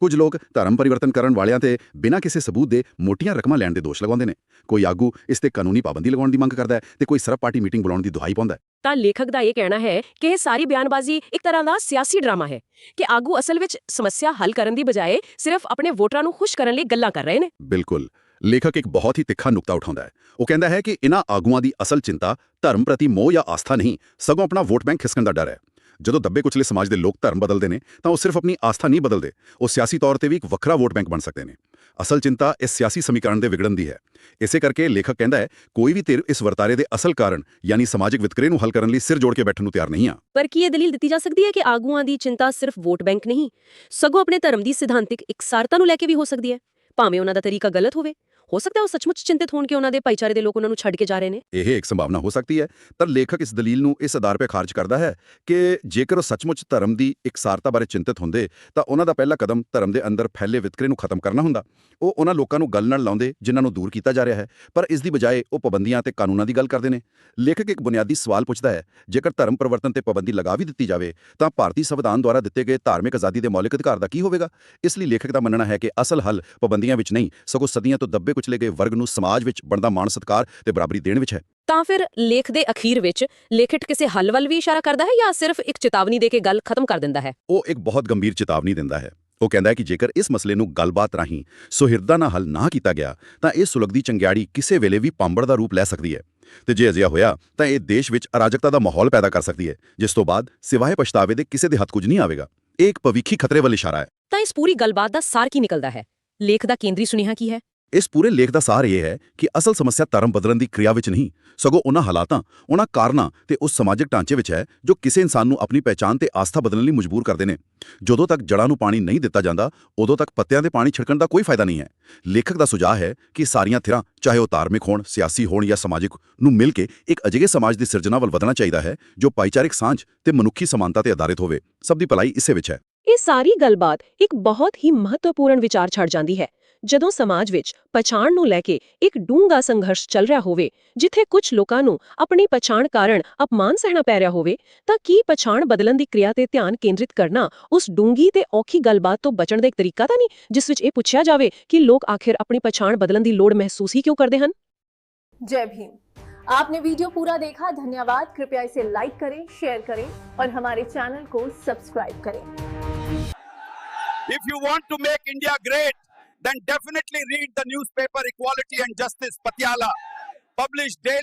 H: ਕੁਝ ਲੋਕ ਧਰਮ ਪਰਿਵਰਤਨ ਕਰਨ ਵਾਲਿਆਂ ਤੇ ਬਿਨਾਂ ਕਿਸੇ ਸਬੂਤ ਦੇ ਮੋਟੀਆਂ ਰਕਮਾਂ ਲੈਣ ਦੇ ਦੋਸ਼ ਲਗਾਉਂਦੇ ਨੇ। ਕੋਈ ਆਗੂ ਇਸ ਤੇ ਕਾਨੂੰਨੀ ਪਾਬੰਦੀ ਲਗਾਉਣ ਦੀ ਮੰਗ ਕਰਦਾ ਹੈ ਤੇ ਕੋਈ ਸਰਬ ਪਾਰਟੀ ਮੀਟਿੰਗ ਬੁਲਾਉਣ ਦੀ ਦੁਹਾਈ ਪਾਉਂਦਾ ਹੈ।
F: ਤਾਂ ਲੇਖਕ ਦਾ ਇਹ ਕਹਿਣਾ ਹੈ ਕਿ ਇਹ ਸਾਰੀ ਬਿਆਨਬਾਜ਼ੀ ਇੱਕ ਤਰ੍ਹਾਂ ਦਾ ਸਿਆਸੀ ਡਰਾਮਾ ਹੈ ਕਿ ਆਗੂ ਅਸਲ ਵਿੱਚ ਸਮੱਸਿਆ ਹੱਲ ਕਰਨ ਦੀ ਬਜਾਏ ਸਿਰਫ ਆਪਣੇ ਵੋਟਰਾਂ ਨੂੰ ਖੁਸ਼ ਕਰਨ ਲਈ ਗੱਲਾਂ ਕਰ ਰਹੇ ਨੇ।
H: ਬਿਲਕੁਲ। ਲੇਖਕ ਇੱਕ ਬਹੁਤ ਹੀ ਤਿੱਖਾ ਨੁਕਤਾ ਉਠਾਉਂਦਾ ਹੈ। ਉਹ ਕਹਿੰਦਾ ਹੈ ਕਿ ਇਹਨਾਂ ਆਗੂਆਂ ਦੀ ਅਸਲ ਚਿੰਤਾ ਧਰਮ ਪ੍ਰਤੀ ਮੋਹ ਜਾਂ ਆਸਥਾ ਨਹੀਂ ਸਗੋਂ ਆਪਣਾ ਵੋਟ ਬੈਂਕ ਖਿਸਕਣ ਦਾ ਡਰ ਹੈ। ਜਦੋਂ ਦੱਬੇ ਕੁਚਲੇ ਸਮਾਜ ਦੇ ਲੋਕ ਧਰਮ ਬਦਲਦੇ ਨੇ, ਤਾਂ ਉਹ ਸਿਰਫ ਆਪਣੀ ਆਸਥਾ ਨਹੀਂ ਬਦਲਦੇ, ਉਹ ਸਿਆਸੀ ਤੌਰ ਤੇ ਵੀ ਇੱਕ ਵੱਖਰਾ ਵੋਟ ਬੈਂਕ ਬਣ ਸਕਦੇ ਨੇ। ਅਸਲ ਚਿੰਤਾ ਇਸ ਸਿਆਸੀ ਸਮੀਕਰਨ ਦੇ ਵਿਗੜਨ ਦੀ ਹੈ। ਇਸੇ ਕਰਕੇ ਲੇਖਕ ਕਹਿੰਦਾ ਹੈ, ਕੋਈ ਵੀ ਧਿਰ ਇਸ ਵਰਤਾਰੇ ਦੇ ਅਸਲ ਕਾਰਨ, ਯਾਨੀ ਸਮਾਜਿਕ ਵਿਤਕਰੇ ਨੂੰ ਹੱਲ ਕਰਨ ਲਈ ਸਿਰ ਜੋੜ ਕੇ ਬੈਠਣ ਨੂੰ ਤਿਆਰ ਨਹੀਂ ਆ।
F: ਪਰ ਕੀ ਇਹ ਦਲੀਲ ਦਿੱਤੀ ਜਾ ਸਕਦੀ ਹੈ ਕਿ ਆਗੂਆਂ ਦੀ ਚਿੰਤਾ ਸਿਰਫ ਵੋਟ ਬੈਂਕ ਨਹੀਂ, ਸਗੋਂ ਆਪਣੇ ਧਰਮ ਦੀ ਸਿਧਾਂਤਿਕ ਇਕਸਾਰਤਾ ਨੂੰ ਲੈ ਕੇ ਵੀ ਹੋ ਸਕਦੀ ਹੈ? ਭਾਵੇਂ ਉਹਨਾਂ ਦਾ ਤਰੀਕਾ ਗਲਤ ਹੋਵੇ। ਹੋ ਸਕਦਾ ਉਹ ਸੱਚਮੁੱਚ ਚਿੰਤਿਤ ਹੋਣ ਕਿ ਉਹਨਾਂ ਦੇ ਭਾਈਚਾਰੇ ਦੇ ਲੋਕ ਉਹਨਾਂ ਨੂੰ ਛੱਡ ਕੇ ਜਾ ਰਹੇ ਨੇ?
H: ਇਹ ਇੱਕ ਸੰਭਾਵਨਾ ਹੋ ਸਕਦੀ ਹੈ। ਪਰ ਲੇਖਕ ਇਸ ਦਲੀਲ ਨੂੰ ਇਸ ਆਧਾਰ 'ਤੇ ਖਾਰਜ ਕਰਦਾ ਹੈ ਕਿ ਜੇਕਰ ਉਹ ਸੱਚਮੁੱਚ ਧਰਮ ਦੀ ਇਕਸਾਰਤਾ ਬਾਰੇ ਚਿੰਤਿਤ ਹੁੰਦੇ, ਤਾਂ ਉਹਨਾਂ ਦਾ ਪਹਿਲਾ ਕਦਮ ਧਰਮ ਦੇ ਅੰਦਰ ਫੈਲੇ ਵਿਤਕਰੇ ਨੂੰ ਖਤਮ ਕਰਨਾ ਹੁੰਦਾ। ਉਹ ਉਹਨਾਂ ਲੋਕਾਂ ਨੂੰ ਗੱਲ ਨਾਲ ਲਾਉਂਦੇ, ਜਿਨ੍ਹਾਂ ਨੂੰ ਦੂਰ ਕੀਤਾ ਜਾ ਰਿਹਾ ਹੈ। ਪਰ ਇਸ ਦੀ ਬਜਾਏ ਉਹ ਪਾਬੰਦੀਆਂ ਤੇ ਕਾਨੂੰਨਾਂ ਦੀ ਗੱਲ ਕਰਦੇ ਨੇ। ਲੇਖਕ ਇੱਕ ਬੁਨਿਆਦੀ ਸਵਾਲ ਪੁੱਛਦਾ ਹੈ, ਜੇਕਰ ਧਰਮ ਪਰਿਵਰਤਨ ਤੇ ਪਾਬੰਦੀ ਲਗਾ ਵੀ ਦਿੱਤੀ ਜਾਵੇ, ਤਾਂ ਭਾਰਤੀ ਸੰਵਿਧਾਨ ਦੁਆਰਾ ਦਿੱਤੇ ਗਏ ਧਾਰਮਿਕ ਆਜ਼ਾਦੀ ਦੇ ਮੌਲਿਕ ਅਧਿਕਾਰ ਦਾ ਕੀ ਹੋਵੇਗਾ? ਇਸ ਲਈ ਲੇਖਕ ਦਾ ਮੰਨਣਾ ਹੈ ਕਿ ਅਸਲ ਹੱਲ ਪਾਬੰਦੀਆਂ ਵਿੱਚ ਨਹੀਂ, ਸਗੋਂ ਸਦੀਆਂ ਤੋਂ ਦੱਬੇ ਕੁਚਲੇ ਗਏ ਵਰਗ ਨੂੰ ਸਮਾਜ ਵਿੱਚ ਬਣਦਾ ਮਾਣ ਸਤਿਕਾਰ ਤੇ ਬਰਾਬਰੀ ਦੇਣ ਵਿੱਚ ਹੈ।
F: ਤਾਂ ਫਿਰ ਲੇਖ ਦੇ ਅਖੀਰ ਵਿੱਚ ਲੇਖਕ ਕਿਸੇ ਹੱਲ ਵੱਲ ਵੀ ਇਸ਼ਾਰਾ ਕਰਦਾ ਹੈ ਜਾਂ ਸਿਰਫ ਇੱਕ ਚੇਤਾਵਨੀ ਦੇ ਕੇ ਗੱਲ ਖਤਮ ਕਰ ਦਿੰਦਾ ਹੈ?
H: ਉਹ ਇੱਕ ਬਹੁਤ ਗੰਭੀਰ ਚੇਤਾਵਨੀ ਦਿੰਦਾ ਹੈ। ਉਹ ਕਹਿੰਦਾ ਹੈ ਕਿ ਜੇਕਰ ਇਸ ਮਸਲੇ ਨੂੰ ਗੱਲਬਾਤ ਰਾਹੀਂ ਸੁਹਿਰਦਾ ਨਾਲ ਹੱਲ ਨਾ ਕੀਤਾ ਗਿਆ ਤਾਂ ਇਹ ਸੁਲਗਦੀ ਚੰਗਿਆੜੀ ਕਿਸੇ ਵੇਲੇ ਵੀ ਪਾਂਬੜ ਦਾ ਰੂਪ ਲੈ ਸਕਦੀ ਹੈ। ਤੇ ਜੇ ਅਜਿਹਾ ਹੋਇਆ ਤਾਂ ਇਹ ਦੇਸ਼ ਵਿੱਚ ਅਰਾਜਕਤਾ ਦਾ ਮਾਹੌਲ ਪੈਦਾ ਕਰ ਸਕਦੀ ਹੈ ਜਿਸ ਤੋਂ ਬਾਅਦ ਸਿਵਾਏ ਪਛਤਾਵੇ ਦੇ ਕਿਸੇ ਦੇ ਹੱਥ ਕੁਝ ਨਹੀਂ ਆਵੇਗਾ। ਇਹ ਇੱਕ ਭਵਿੱਖੀ ਖਤਰੇ ਵੱਲ ਇਸ਼ਾਰਾ ਹੈ।
F: ਤਾਂ ਇਸ ਪੂਰੀ ਗੱਲਬਾਤ ਦਾ ਸਾਰ ਕੀ ਨਿਕਲਦਾ ਹੈ? ਲੇਖ ਦਾ ਕੇਂਦਰੀ ਸੁਨੇਹਾ ਕੀ ਹੈ?
H: ਇਸ ਪੂਰੇ ਲੇਖ ਦਾ ਸਾਰ ਇਹ ਹੈ ਕਿ ਅਸਲ ਸਮੱਸਿਆ ਧਰਮ ਬਦਲਣ ਦੀ ਕਿਰਿਆ ਵਿੱਚ ਨਹੀਂ, ਸਗੋਂ ਉਹਨਾਂ ਹਾਲਾਤਾਂ, ਉਹਨਾਂ ਕਾਰਨਾਂ ਤੇ ਉਸ ਸਮਾਜਿਕ ਢਾਂਚੇ ਵਿੱਚ ਹੈ ਜੋ ਕਿਸੇ ਇਨਸਾਨ ਨੂੰ ਆਪਣੀ ਪਹਿਚਾਣ ਤੇ ਆਸਥਾ ਬਦਲਣ ਲਈ ਮਜਬੂਰ ਕਰਦੇ ਨੇ। ਜਦੋਂ ਤੱਕ ਜੜ੍ਹਾਂ ਨੂੰ ਪਾਣੀ ਨਹੀਂ ਦਿੱਤਾ ਜਾਂਦਾ, ਉਦੋਂ ਤੱਕ ਪੱਤਿਆਂ ਦੇ ਪਾਣੀ ਛਿੜਕਣ ਦਾ ਕੋਈ ਫਾਇਦਾ ਨਹੀਂ ਹੈ। ਲੇਖਕ ਦਾ ਸੁਝਾਅ ਹੈ ਕਿ ਸਾਰੀਆਂ ਥਿਰਾਂ, ਚਾਹੇ ਉਹ ਧਾਰਮਿਕ ਹੋਣ, ਸਿਆਸੀ ਹੋਣ ਜਾਂ ਸਮਾਜਿਕ, ਨੂੰ ਮਿਲ ਕੇ ਇੱਕ ਅਜਿਹੇ ਸਮਾਜ ਦੀ ਸਿਰਜਣਾ ਵੱਲ ਵਧਣਾ ਚਾਹੀਦਾ ਹੈ ਜੋ ਭਾਈਚਾਰਕ ਸਾਂਝ ਤੇ ਮਨੁੱਖੀ ਸਮਾਨਤਾ ਤੇ ਆਧਾਰਿਤ ਹੋਵੇ। ਸਭ ਦੀ ਭਲਾਈ ਇਸੇ ਵਿੱਚ ਹੈ।
E: ਇਹ ਸਾਰੀ ਗੱਲਬਾਤ ਇੱਕ ਬਹੁਤ ਹੀ ਮਹੱਤਵਪੂਰਨ ਵਿਚਾਰ ਛੱਡ ਜਾਂਦੀ ਹੈ। ਜਦੋਂ ਸਮਾਜ ਵਿੱਚ ਪਛਾਣ ਨੂੰ ਲੈ ਕੇ ਇੱਕ ਡੂੰਘਾ ਸੰਘਰਸ਼ ਚੱਲ ਰਿਹਾ ਹੋਵੇ ਜਿੱਥੇ ਕੁਝ ਲੋਕਾਂ ਨੂੰ ਆਪਣੀ ਪਛਾਣ ਕਾਰਨ ਅਪਮਾਨ ਸਹਿਣਾ ਪੈ ਰਿਹਾ ਹੋਵੇ ਤਾਂ ਕੀ ਪਛਾਣ ਬਦਲਣ ਦੀ ਕਿਰਿਆ ਤੇ ਧਿਆਨ ਕੇਂਦਰਿਤ ਕਰਨਾ ਉਸ ਡੂੰਗੀ ਤੇ ਔਖੀ ਗੱਲਬਾਤ ਤੋਂ ਬਚਣ ਦਾ ਇੱਕ ਤਰੀਕਾ ਤਾਂ ਨਹੀਂ ਜਿਸ ਵਿੱਚ ਇਹ ਪੁੱਛਿਆ ਜਾਵੇ ਕਿ ਲੋਕ ਆਖਿਰ ਆਪਣੀ ਪਛਾਣ ਬਦਲਣ ਦੀ ਲੋੜ ਮਹਿਸੂਸ ਹੀ ਕਿਉਂ ਕਰਦੇ ਹਨ
A: जय भीम आपने वीडियो पूरा देखा धन्यवाद कृपया इसे लाइक करें शेयर करें और हमारे चैनल को सब्सक्राइब करें
I: If you want to make India great, then definitely read the newspaper Equality and Justice Patiala, published daily.